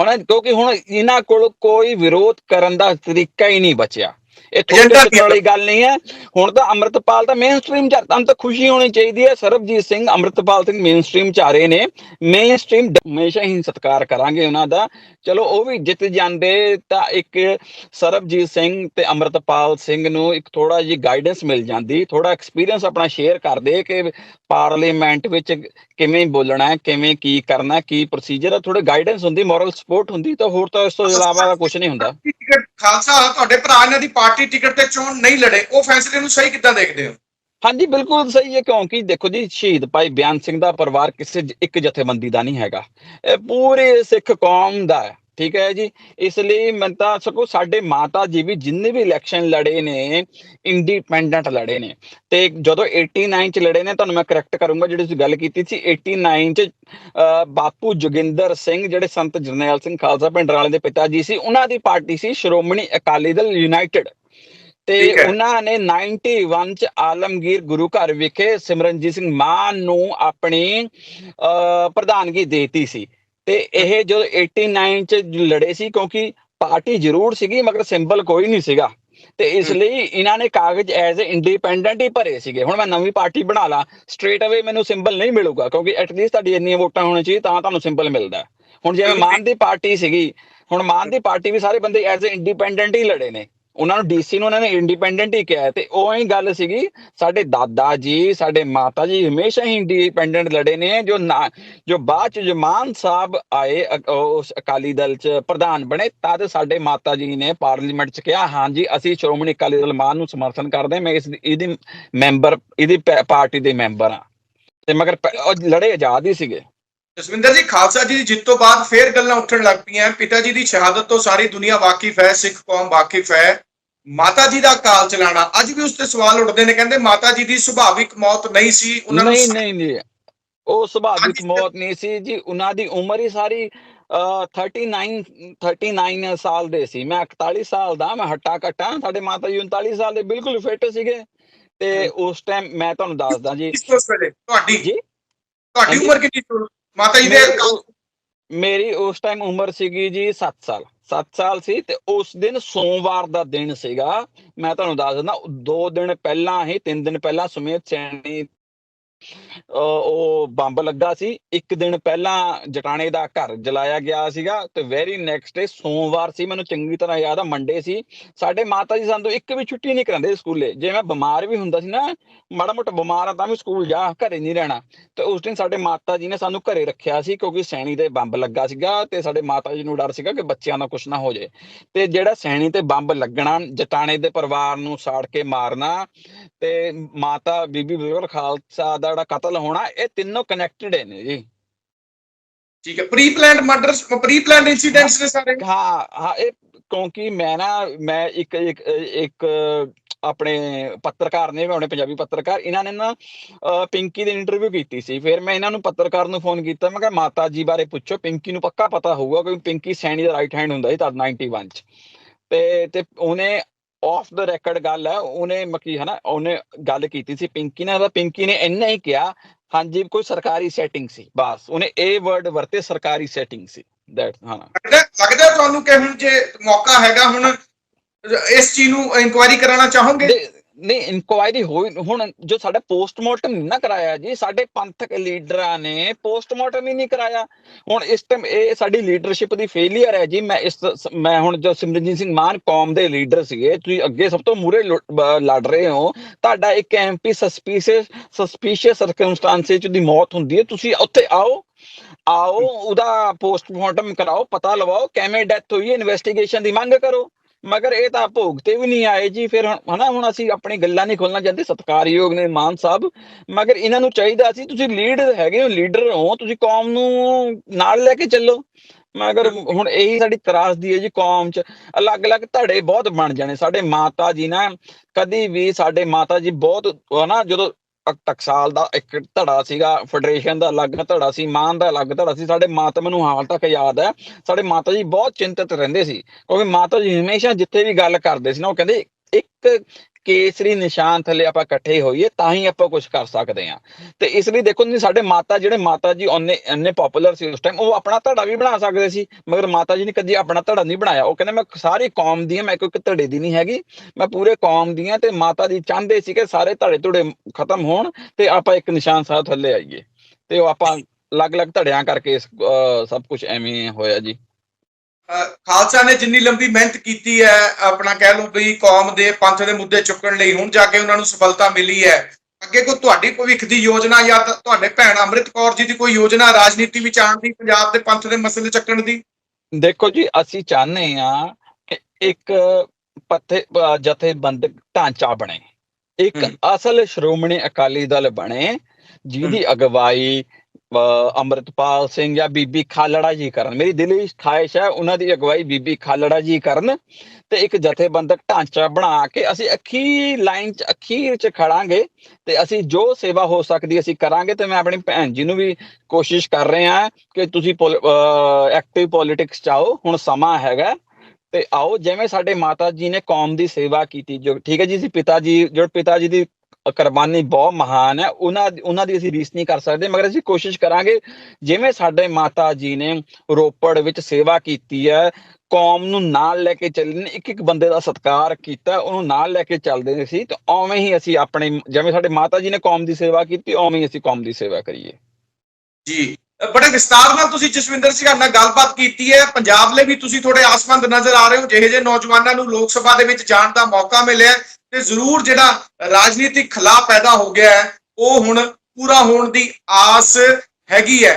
ਹੁਣ ਕਿਉਂਕਿ ਹੁਣ ਇਹਨਾਂ ਕੋਲ ਕੋਈ ਵਿਰੋਧ ਕਰਨ ਦਾ ਤਰੀਕਾ ਹੀ ਨਹੀਂ ਬਚਿਆ। ਇਹ ਕੀ ਜਿਹੀ ਵਾਲੀ ਗੱਲ ਨਹੀਂ ਹੈ। ਹੁਣ ਤਾਂ ਅੰਮ੍ਰਿਤਪਾਲ ਤਾਂ ਮੇਨ ਸਟ੍ਰੀਮ ਚ ਤਾਂ ਤਾਂ ਖੁਸ਼ੀ ਹੋਣੀ ਚਾਹੀਦੀ ਹੈ। ਸਰਬਜੀਤ ਸਿੰਘ ਅੰਮ੍ਰਿਤਪਾਲ ਸਿੰਘ ਮੇਨ ਸਟ੍ਰੀਮ ਚ ਆ ਰਹੇ ਨੇ। ਮੇਨ ਸਟ੍ਰੀਮ ਹਮੇਸ਼ਾ ਹੀ ਸਤਿਕਾਰ ਕਰਾਂਗੇ ਉਹਨਾਂ ਦਾ। ਚਲੋ ਉਹ ਵੀ ਜਿੱਤ ਜਾਂਦੇ ਤਾਂ ਇੱਕ ਸਰਬਜੀਤ ਸਿੰਘ ਤੇ ਅੰਮ੍ਰਿਤਪਾਲ ਸਿੰਘ ਨੂੰ ਇੱਕ ਥੋੜਾ ਜਿਹੀ ਗਾਈਡੈਂਸ ਮਿਲ ਜਾਂਦੀ। ਥੋੜਾ ਐਕਸਪੀਰੀਅੰਸ ਆਪਣਾ ਸ਼ੇਅਰ ਕਰਦੇ ਕਿ ਪਾਰਲੀਮੈਂਟ ਵਿੱਚ ਕਿਵੇਂ ਬੋਲਣਾ ਹੈ ਕਿਵੇਂ ਕੀ ਕਰਨਾ ਕੀ ਪ੍ਰੋਸੀਜਰ ਹੈ ਥੋੜੇ ਗਾਈਡੈਂਸ ਹੁੰਦੀ ਮੋਰਲ ਸਪੋਰਟ ਹੁੰਦੀ ਤਾਂ ਹੋਰ ਤਾਂ ਇਸ ਤੋਂ ਇਲਾਵਾ ਕੁਝ ਨਹੀਂ ਹੁੰਦਾ। ਟਿਕਟ ਖਾਲਸਾ ਤੁਹਾਡੇ ਭਰਾ ਇਹਨਾਂ ਦੀ ਪਾਰਟੀ ਟਿਕਟ ਤੇ ਚੋਣ ਨਹੀਂ ਲੜੇ। ਉਹ ਫੈਸਲੇ ਨੂੰ ਸਹੀ ਕਿੱਦਾਂ ਦੇਖਦੇ ਹੋ? ਹਾਂਜੀ ਬਿਲਕੁਲ ਸਹੀ ਹੈ ਕਿਉਂਕਿ ਦੇਖੋ ਜੀ ਸ਼ਹੀਦ ਭਾਈ ਬਿਆਨ ਸਿੰਘ ਦਾ ਪਰਿਵਾਰ ਕਿਸੇ ਇੱਕ ਜਥੇਬੰਦੀ ਦਾ ਨਹੀਂ ਹੈਗਾ। ਇਹ ਪੂਰੇ ਸਿੱਖ ਕੌਮ ਦਾ ਹੈ। ਠੀਕ ਹੈ ਜੀ? ਇਸ ਲਈ ਮੈਂ ਤਾਂ ਸਕੋ ਸਾਡੇ ਮਾਤਾ ਜੀ ਵੀ ਜਿੰਨੇ ਵੀ ਇਲੈਕਸ਼ਨ ਲੜੇ ਨੇ ਇੰਡੀਪੈਂਡੈਂਟ ਲੜੇ ਨੇ ਤੇ ਜਦੋਂ 89 ਚ ਲੜੇ ਨੇ ਤੁਹਾਨੂੰ ਮੈਂ ਕਰੈਕਟ ਕਰੂੰਗਾ ਜਿਹੜੀ ਤੁਸੀਂ ਗੱਲ ਕੀਤੀ ਸੀ 89 ਚ ਬਾਪੂ ਜੋਗਿੰਦਰ ਸਿੰਘ ਜਿਹੜੇ ਸੰਤ ਜਰਨੈਲ ਸਿੰਘ ਖਾਲਸਾ ਭਿੰਡਰਾਲੇ ਦੇ ਪਿਤਾ ਜੀ ਸੀ ਉਹਨਾਂ ਦੀ ਪਾਰਟੀ ਸੀ ਸ਼੍ਰੋਮਣੀ ਅਕਾਲੀ ਦਲ ਯੂਨਾਈਟਿਡ ਤੇ। ਉਹਨਾਂ ਨੇ 91 ਚ ਆਲਮਗੀਰ ਗੁਰੂ ਘਰ ਵਿਖੇ ਸਿਮਰਨਜੀਤ ਸਿੰਘ ਮਾਨ ਨੂੰ ਆਪਣੀ ਪ੍ਰਧਾਨਗੀ ਦੇਤੀ ਸੀ। ਤੇ ਇਹ ਜਦੋਂ 89 ਚ ਲੜੇ ਸੀ ਕਿਉਂਕਿ ਪਾਰਟੀ ਜ਼ਰੂਰ ਸੀਗੀ ਮਗਰ ਸਿੰਬਲ ਕੋਈ ਨਹੀਂ ਸੀਗਾ ਤੇ ਇਸ। ਲਈ ਇਹਨਾਂ ਨੇ ਕਾਗਜ਼ ਐਜ਼ ਅ ਇੰਡੀਪੈਂਡੈਂਟ ਹੀ ਭਰੇ ਸੀਗੇ ਹੁਣ ਮੈਂ ਨਵੀਂ ਪਾਰਟੀ ਬਣਾ ਲਾ ਸਟ੍ਰੇਟ ਅਵੇ ਮੈਨੂੰ ਸਿੰਬਲ ਨਹੀਂ ਮਿਲੂਗਾ ਕਿਉਂਕਿ ਐਟਲੀਸਟ ਤੁਹਾਡੀ ਇੰਨੀਆਂ ਵੋਟਾਂ ਹੋਣੀਆਂ ਚਾਹੀਦੀ ਤਾਂ ਤੁਹਾਨੂੰ ਸਿੰਬਲ ਮਿਲਦਾ। ਹੁਣ ਜਿਵੇਂ। ਮਾਨ ਦੀ ਪਾਰਟੀ ਸੀਗੀ ਹੁਣ ਮਾਨ ਦੀ ਪਾਰਟੀ ਵੀ ਸਾਰੇ ਬੰਦੇ ਐਜ਼ ਅ ਇੰਡੀਪੈਂਡੈਂਟ ਹੀ ਲੜੇ ਨੇ ਉਹਨਾਂ ਨੂੰ ਡੀਸੀ ਨੂੰ ਉਹਨਾਂ ਨੇ ਇੰਡੀਪੈਂਡੈਂਟ ਹੀ ਕਿਹਾ ਤੇ ਉਹ ਹੀ ਗੱਲ ਸੀਗੀ, ਸਾਡੇ ਦਾਦਾ ਜੀ, ਸਾਡੇ ਮਾਤਾ ਜੀ ਹਮੇਸ਼ਾ ਹੀ ਇੰਡੀਪੈਂਡੈਂਟ ਲੜੇ ਨੇ, ਜੋ ਨਾ, ਜੋ ਬਾਅਦ ਚ ਜੋ ਮਾਨ ਸਾਹਿਬ ਆਏ ਉਸ ਅਕਾਲੀ ਦਲ ਚ ਪ੍ਰਧਾਨ ਬਣੇ, ਤਦ ਸਾਡੇ ਮਾਤਾ ਜੀ ਨੇ ਪਾਰਲੀਮੈਂਟ ਚ ਕਿਹਾ ਹਾਂਜੀ ਅਸੀਂ ਸ਼੍ਰੋਮਣੀ ਅਕਾਲੀ ਦਲ ਮਾਨ ਨੂੰ ਸਮਰਥਨ ਕਰਦੇ ਮੈਂ ਇਸ ਇਹਦੀ ਮੈਂਬਰ ਇਹਦੀ ਪੈ- ਪਾਰਟੀ ਦੇ ਮੈਂਬਰ ਆ ਤੇ ਮਗਰ ਉਹ ਲੜੇ ਆਜ਼ਾਦ ਹੀ ਸੀਗੇ। ਜਸਵਿੰਦਰ ਜੀ ਖਾਲਸਾ ਜੀ ਦੀ ਜਿੱਤ ਤੋਂ ਬਾਅਦ ਫੇਰ ਗੱਲਾਂ ਉੱਠਣ ਲੱਗ ਪਈਆਂ। ਪਿਤਾ ਜੀ ਦੀ ਸ਼ਹਾਦਤ ਤੋਂ ਸਾਰੀ ਦੁਨੀਆ ਵਾਕਿਫ ਹੈ ਸਿੱਖ ਕੌਮ ਵਾਕਿਫ ਹੈ। ਮਾਤਾ ਜੀ ਦਾ ਕਾਲ ਚਲਾਣਾ। ਅੱਜ ਵੀ ਉਸ ਤੇ ਸਵਾਲ ਉੱਠਦੇ ਨੇ ਕਹਿੰਦੇ ਮਾਤਾ ਜੀ ਦੀ ਸੁਭਾਵਿਕ ਮੌਤ ਨਹੀਂ ਸੀ ਉਹਨਾਂ ਨੂੰ ਨਹੀਂ ਨਹੀਂ ਨਹੀਂ। ਉਹ ਸੁਭਾਵਿਕ ਮੌਤ ਨਹੀਂ ਸੀ ਜੀ। ਉਹਨਾਂ ਦੀ ਉਮਰ ਹੀ ਸਾਰੀ ਅਹ, 39 39 ਸਾਲ ਦੇ ਸੀ। ਮੈਂ 41 ਸਾਲ ਦਾ ਮੈਂ ਹੱਟਾ ਕੱਟਾ। ਸਾਡੇ ਮਾਤਾ ਜੀ 39 ਸਾਲ ਦੇ ਬਿਲਕੁਲ ਫਿੱਟ ਸੀਗੇ। ਤੇ ਉਸ ਟਾਈਮ ਮੈਂ ਤੁਹਾਨੂੰ ਦੱਸਦਾ ਜੀ। ਤੁਹਾਡੀ? ਜੀ? ਤੁਹਾਡੀ। ਉਮਰ ਕਿੰਨੀ ਸੀ? ਮਾਤਾ ਜੀ ਦੇ ਮੇਰੀ ਉਸ ਟਾਈਮ ਉਮਰ ਸੀਗੀ ਜੀ 7 ਸਾਲ। 7 ਸਾਲ ਸੀ ਤੇ ਉਸ ਦਿਨ ਸੋਮਵਾਰ ਦਾ ਦਿਨ ਸੀਗਾ। ਮੈਂ ਤੁਹਾਨੂੰ ਦੱਸ ਦਿੰਦਾ ਦੋ ਦਿਨ ਪਹਿਲਾਂ ਹੀ ਤਿੰਨ ਦਿਨ ਪਹਿਲਾਂ ਸੁਮੇਧ ਸੈਣੀ ਉਹ ਬੰਬ ਲੱਗਾ ਸੀ। ਇੱਕ ਦਿਨ ਪਹਿਲਾਂ ਜਟਾਣੇ ਦਾ ਘਰ ਜਲਾਇਆ ਗਿਆ ਸੀਗਾ ਤੇ ਵੈਰੀ ਨੈਕਸਟ ਡੇ ਸੋਮਵਾਰ ਸੀ। ਮੈਨੂੰ ਚੰਗੀ ਤਰ੍ਹਾਂ ਯਾਦ ਆ ਮੰਡੇ ਸੀ। ਸਾਡੇ ਮਾਤਾ ਜੀ ਸਾਨੂੰ ਇੱਕ ਵੀ ਛੁੱਟੀ ਨਹੀਂ ਕਰਾਉਂਦੇ ਸਕੂਲੇ। ਜੇ ਮੈਂ ਬਿਮਾਰ ਵੀ ਹੁੰਦਾ ਸੀ ਨਾ, ਮਾੜਾ ਮੋਟਾ ਬਿਮਾਰ ਆ ਤਾਂ ਵੀ ਸਕੂਲ ਜਾ, ਘਰੇ ਨਹੀਂ ਰਹਿਣਾ। ਤੇ ਉਸ ਦਿਨ ਸਾਡੇ ਮਾਤਾ ਜੀ ਨੇ ਸਾਨੂੰ ਘਰੇ ਰੱਖਿਆ ਸੀ ਕਿਉਂਕਿ ਸੈਣੀ ਤੇ ਬੰਬ ਲੱਗਾ ਸੀਗਾ ਤੇ ਸਾਡੇ ਮਾਤਾ ਜੀ ਨੂੰ ਡਰ ਸੀਗਾ ਕਿ ਬੱਚਿਆਂ ਦਾ ਕੁਝ ਨਾ ਹੋ ਜਾਏ। ਤੇ ਜਿਹੜਾ ਸੈਣੀ ਤੇ ਬੰਬ ਲੱਗਣਾ, ਜਟਾਣੇ ਦੇ ਪਰਿਵਾਰ ਨੂੰ ਸਾੜ ਕੇ ਮਾਰਨਾ ਤੇ ਮਾਤਾ ਬੀਬੀ ਬਿਲਕੁਲ ਖਾਲਸਾ ਦਾ ਜਿਹੜਾ ਕਤਲ ਹੋਣਾ ਇਹ ਤਿੰਨੋਂ ਕਨੈਕਟਡ ਨੇ ਜੀ। ਠੀਕ ਹੈ pre planned murders pre planned incidents ਨੇ ਸਾਰੇ। ਹਾਂ ਹਾਂ ਇਹ ਕਿਉਂਕਿ ਮੈਂ ਨਾ ਮੈਂ ਇੱਕ ਇੱਕ ਇੱਕ ਆਪਣੇ ਪੱਤਰਕਾਰ ਨੇ ਆਪਣੇ ਪੰਜਾਬੀ ਪੱਤਰਕਾਰ ਇਹਨਾਂ ਨੇ ਨਾ ਪਿੰਕੀ ਦੀ ਇੰਟਰਵਿਊ ਕੀਤੀ ਸੀ। ਫਿਰ ਮੈਂ ਇਹਨਾਂ ਨੂੰ ਪੱਤਰਕਾਰ ਨੂੰ ਫੋਨ ਕੀਤਾ ਮੈਂ ਕਿਹਾ ਮਾਤਾ ਜੀ ਬਾਰੇ ਪੁੱਛੋ ਪਿੰਕੀ ਨੂੰ ਪੱਕਾ ਪਤਾ ਹੋਊਗਾ ਕਿਉਂਕਿ ਪਿੰਕੀ ਸੈਣੀ ਦਾ ਰਾਈਟ ਹੈਂਡ ਹੁੰਦਾ ਸੀ ਤਦ 91 ਚ। ਤੇ ਤੇ ਉਹਨੇ ਆਫ ਦਾ ਰੈਕੋਰਡ ਗੱਲ ਹੈ ਉਹਨੇ ਮਕੀ ਹਨਾ ਉਹਨੇ ਗੱਲ ਕੀਤੀ ਸੀ ਪਿੰਕੀ ਨਾਲ ਤਾਂ ਪਿੰਕੀ ਨੇ ਇੰਨਾ ਹੀ ਕਿਹਾ ਹਾਂਜੀ ਕੋਈ ਸਰਕਾਰੀ ਸੈਟਿੰਗ ਸੀ ਬਸ ਉਹਨੇ ਇਹ ਵਰਡ ਵਰਤੇ ਸਰਕਾਰੀ ਸੈਟਿੰਗ ਸੀ ਦੈਟ ਹਾਂ। ਲੱਗਦਾ ਤੁਹਾਨੂੰ ਕਿ ਹੁਣ ਜੇ ਮੌਕਾ ਹੈਗਾ ਹੁਣ ਇਸ ਚੀਜ਼ ਨੂੰ ਇਨਕੁਆਇਰੀ ਕਰਾਉਣਾ ਚਾਹੋਗੇ? ਨਹੀਂ ਇਨਕੁਆਇਰੀ ਹੋਈ ਹੁਣ ਜੋ ਸਾਡਾ ਪੋਸਟਮਾਰਟਮ ਨਾ ਕਰਾਇਆ ਜੀ, ਸਾਡੇ ਪੰਥਕ ਲੀਡਰਾਂ ਨੇ ਪੋਸਟਮਾਰਟਮ ਹੀ ਨਹੀਂ ਕਰਾਇਆ। ਹੁਣ ਇਸ ਟਾਈਮ ਇਹ ਸਾਡੀ ਲੀਡਰਸ਼ਿਪ ਦੀ ਫੇਲਿਅਰ ਹੈ ਜੀ। ਮੈਂ ਇਸ ਮੈਂ ਹੁਣ ਜੋ ਸਿਮਰਨਜੀਤ ਸਿੰਘ ਮਾਨ ਕੌਮ ਦੇ ਲੀਡਰ ਸੀਗੇ, ਤੁਸੀਂ ਅੱਗੇ ਸਭ ਤੋਂ ਮੂਰੇ ਲੜ ਰਹੇ ਹੋ। ਤੁਹਾਡਾ ਇੱਕ ਐਮਪੀ ਸਸਪੀਸ਼ੀਅਸ ਸਸਪੀਸ਼ੀਅਸ ਸਰਕਮਸਟੈਂਸਸ ਦੀ ਮੌਤ ਹੁੰਦੀ ਹੈ। ਤੁਸੀਂ ਉੱਥੇ ਆਓ। ਆਓ, ਉਹਦਾ ਪੋਸਟਮਾਰਟਮ ਕਰਾਓ, ਪਤਾ ਲਵਾਓ, ਕਿਵੇਂ ਡੈਥ ਹੋਈ ਹੈ ਇਨਵੈਸਟੀਗੇਸ਼ਨ ਦੀ ਮੰਗ ਕਰੋ। ਮਗਰ ਇਹ ਤਾਂ ਭੋਗ ਤੇ ਵੀ ਨਹੀਂ ਆਏ ਜੀ, ਫਿਰ ਹਨਾ, ਹੁਣ ਅਸੀਂ ਆਪਣੀ ਗੱਲਾਂ ਨਹੀਂ ਖੋਲਣਾ ਚਾਹੁੰਦੇ ਸਤਿਕਾਰਯੋਗ ਨੇ ਮਾਨ ਸਾਹਿਬ, ਮਗਰ ਇਹਨਾਂ ਨੂੰ ਚਾਹੀਦਾ ਸੀ, ਤੁਸੀਂ ਲੀਡ ਹੈਗੇ ਹੋ, ਲੀਡਰ ਹੋ, ਤੁਸੀਂ ਕੌਮ ਨੂੰ ਨਾਲ ਲੈ ਕੇ ਚੱਲੋ। ਮਗਰ ਹੁਣ ਇਹੀ ਸਾਡੀ ਤਰਾਸਦੀ ਹੈ ਜੀ, ਕੌਮ ਚ ਅਲੱਗ-ਅਲੱਗ ਧੜੇ ਬਹੁਤ ਬਣ ਜਾਣੇ, ਸਾਡੇ ਮਾਤਾ ਜੀ ਨਾ ਕਦੀ ਵੀ ਸਾਡੇ ਮਾਤਾ ਜੀ ਬਹੁਤ, ਹਨਾ, ਜਦੋਂ ਟਕਸਾਲ ਦਾ ਇੱਕ ਧੜਾ ਸੀਗਾ, ਫੈਡਰੇਸ਼ਨ ਦਾ ਅਲੱਗ ਧੜਾ ਸੀ, ਮਾਨ ਦਾ ਅਲੱਗ ਧੜਾ ਸੀ, ਸਾਡੇ ਮਾਤਾ ਮੈਨੂੰ ਹਾਲ ਤੱਕ ਯਾਦ ਹੈ, ਸਾਡੇ ਮਾਤਾ ਜੀ ਬਹੁਤ ਚਿੰਤਤ ਰਹਿੰਦੇ ਸੀ, ਕਿਉਂਕਿ ਮਾਤਾ ਜੀ ਹਮੇਸ਼ਾ ਜਿੱਥੇ ਵੀ ਗੱਲ ਕਰਦੇ ਸੀ ਨਾ, ਉਹ ਕਹਿੰਦੇ ਇੱਕ ਕੇਸਰੀ ਨਿਸ਼ਾਨ ਥੱਲੇ ਆਪਾਂ ਇਕੱਠੇ ਹੋਈਏ, ਤਾਂ ਹੀ ਆਪਾਂ ਕੁਝ ਕਰ ਸਕਦੇ ਹਾਂ। ਤੇ ਇਸ ਲਈ ਦੇਖੋ ਤੁਸੀਂ ਸਾਡੇ ਮਾਤਾ, ਜਿਹੜੇ ਮਾਤਾ ਜੀ ਉਹਨੇ ਇੰਨੇ ਪਪੂਲਰ ਸੀ ਉਸ ਟਾਈਮ ਉਹ ਆਪਣਾ ਧੜਾ ਵੀ ਬਣਾ ਸਕਦੇ ਸੀ, ਮਗਰ ਮਾਤਾ ਜੀ ਨੇ ਕਦੀ ਆਪਣਾ ਧੜਾ ਨਹੀਂ ਬਣਾਇਆ। ਉਹ ਕਹਿੰਦੇ, ਮੈਂ ਸਾਰੀ ਕੌਮ ਦੀ ਹਾਂ, ਮੈਂ ਕੋਈ ਇੱਕ ਧੜੇ ਦੀ ਨਹੀਂ ਹੈਗੀ। ਮੈਂ ਪੂਰੇ ਕੌਮ ਦੀ ਆ ਤੇ ਮਾਤਾ ਜੀ ਚਾਹੁੰਦੇ ਸੀ ਕਿ ਸਾਰੇ ਧੜੇ ਧੁੜੇ ਖਤਮ ਹੋਣ ਤੇ ਆਪਾਂ ਇੱਕ ਨਿਸ਼ਾਨ ਸਾਹਿਬ ਥੱਲੇ ਆਈਏ। ਤੇ ਉਹ ਆਪਾਂ ਅਲੱਗ-ਅਲੱਗ ਧੜਿਆਂ ਕਰਕੇ ਸਭ ਕੁਝ ਐਵੇਂ ਹੋਇਆ ਜੀ। ਖਾਲਸਾ ਨੇ ਜਿੰਨੀ ਲੰਬੀ ਮਿਹਨਤ ਕੀਤੀ ਹੈ ਆਪਣਾ ਕਹਿ ਲਓ ਵੀ ਕੌਮ ਦੇ ਪੰਥ ਦੇ ਮੁੱਦੇ ਚੁੱਕਣ ਲਈ ਹੁਣ ਜਾ ਕੇ ਉਹਨਾਂ ਨੂੰ ਸਫਲਤਾ ਮਿਲੀ ਹੈ। ਅੱਗੇ ਕੋਈ ਤੁਹਾਡੀ ਭਵਿੱਖ ਦੀ ਯੋਜਨਾ ਜਾਂ ਤੁਹਾਡੇ ਭੈਣ ਅੰਮ੍ਰਿਤ ਕੌਰ ਜੀ ਦੀ ਕੋਈ ਯੋਜਨਾ ਰਾਜਨੀਤੀ ਵਿੱਚ ਆਉਣ ਦੀ ਪੰਜਾਬ ਦੇ ਪੰਥ ਦੇ ਮਸਲੇ ਚੱਕਣ ਦੀ? ਦੇਖੋ ਜੀ ਅਸੀਂ ਚਾਹੁੰਦੇ ਆ ਕਿ ਇੱਕ ਪੱਥੇ ਅਹ ਜਥੇਬੰਦਕ ਢਾਂਚਾ ਬਣੇ। ਇੱਕ। ਅਸਲ ਸ਼੍ਰੋਮਣੀ ਅਕਾਲੀ ਦਲ ਬਣੇ ਜਿਹਦੀ ਅਗਵਾਈ ਅੰਮ੍ਰਿਤਪਾਲ ਸਿੰਘ ਜਾਂ ਬੀਬੀ ਖਾਲੜਾ ਜੀ ਕਰਨ। ਮੇਰੀ ਦਿਲੀ ਖਾਹਿਸ਼ ਹੈ ਉਹਨਾਂ ਦੀ ਅਗਵਾਈ ਬੀਬੀ ਖਾਲੜਾ ਜੀ ਕਰਨ ਤੇ ਇੱਕ ਜਥੇਬੰਦਕ ਢਾਂਚਾ ਬਣਾ ਕੇ ਅਸੀਂ ਅਖੀਰ ਲਾਈਨ 'ਚ, ਅਖੀਰ 'ਚ ਖੜਾਂਗੇ ਤੇ ਅਸੀਂ ਜੋ ਸੇਵਾ ਹੋ ਸਕਦੀ ਅਸੀਂ ਕਰਾਂਗੇ ਤੇ ਮੈਂ ਆਪਣੀ ਭੈਣ ਜੀ ਨੂੰ ਵੀ ਕੋਸ਼ਿਸ਼ ਕਰ ਰਹੇ ਹਾਂ ਕਿ ਤੁਸੀਂ ਐਕਟਿਵ ਪੋਲਿਟਿਕਸ ਚ ਆਓ, ਹੁਣ ਸਮਾਂ ਹੈਗਾ। ਤੇ ਆਓ, ਜਿਵੇਂ ਸਾਡੇ ਮਾਤਾ ਜੀ ਨੇ ਕੌਮ ਦੀ ਸੇਵਾ ਕੀਤੀ, ਜੋ ਠੀਕ ਹੈ ਜੀ ਸੀ ਪਿਤਾ ਜੀ, ਜੋ ਪਿਤਾ ਜੀ ਦੀ ਕੁਰਬਾਨੀ ਬਹੁਤ ਮਹਾਨ ਹੈ। ਉਹਨਾਂ ਉਹਨਾਂ ਦੀ ਅਸੀਂ ਰੀਸ ਨਹੀਂ ਕਰ ਸਕਦੇ, ਮਗਰ ਅਸੀਂ ਕੋਸ਼ਿਸ਼ ਕਰਾਂਗੇ, ਜਿਵੇਂ ਸਾਡੇ ਮਾਤਾ ਜੀ ਨੇ ਰੋਪੜ ਵਿੱਚ ਸੇਵਾ ਕੀਤੀ ਹੈ, ਕੌਮ ਨੂੰ ਨਾਲ ਲੈ ਕੇ ਚੱਲਣ, ਇੱਕ ਇੱਕ ਬੰਦੇ ਦਾ ਸਤਿਕਾਰ ਕੀਤਾ, ਉਹਨੂੰ ਨਾਲ ਲੈ ਕੇ ਚੱਲਦੇ ਸੀ, ਤੇ ਉਵੇਂ ਹੀ ਅਸੀਂ ਆਪਣੇ, ਜਿਵੇਂ ਸਾਡੇ ਮਾਤਾ ਜੀ ਨੇ ਕੌਮ ਦੀ ਸੇਵਾ ਕੀਤੀ, ਉਵੇਂ ਹੀ ਅਸੀਂ ਕੌਮ ਦੀ ਸੇਵਾ ਕਰੀਏ। ਜੀ ਬੜੇ ਵਿਸਤਾਰ ਨਾਲ ਤੁਸੀਂ ਜਸਵਿੰਦਰ ਸਿੰਘ ਨਾਲ ਗੱਲਬਾਤ ਕੀਤੀ ਹੈ। ਪੰਜਾਬ ਲਈ ਵੀ ਤੁਸੀਂ ਥੋੜੇ ਆਸਮੰਦ ਨਜ਼ਰ ਆ ਰਹੇ ਹੋ, ਜਿਹੇ ਜਿਹੇ ਨੌਜਵਾਨਾਂ ਨੂੰ ਲੋਕ ਸਭਾ ਦੇ ਵਿੱਚ ਜਾਣ ਦਾ ਮੌਕਾ ਮਿਲਿਆ ਤੇ ਜ਼ਰੂਰ ਜਿਹੜਾ ਰਾਜਨੀਤਿਕ ਖਲਾ ਪੈਦਾ ਹੋ ਗਿਆ ਹੈ, ਉਹ ਹੁਣ ਪੂਰਾ ਹੋਣ ਦੀ ਆਸ ਹੈਗੀ ਹੈ।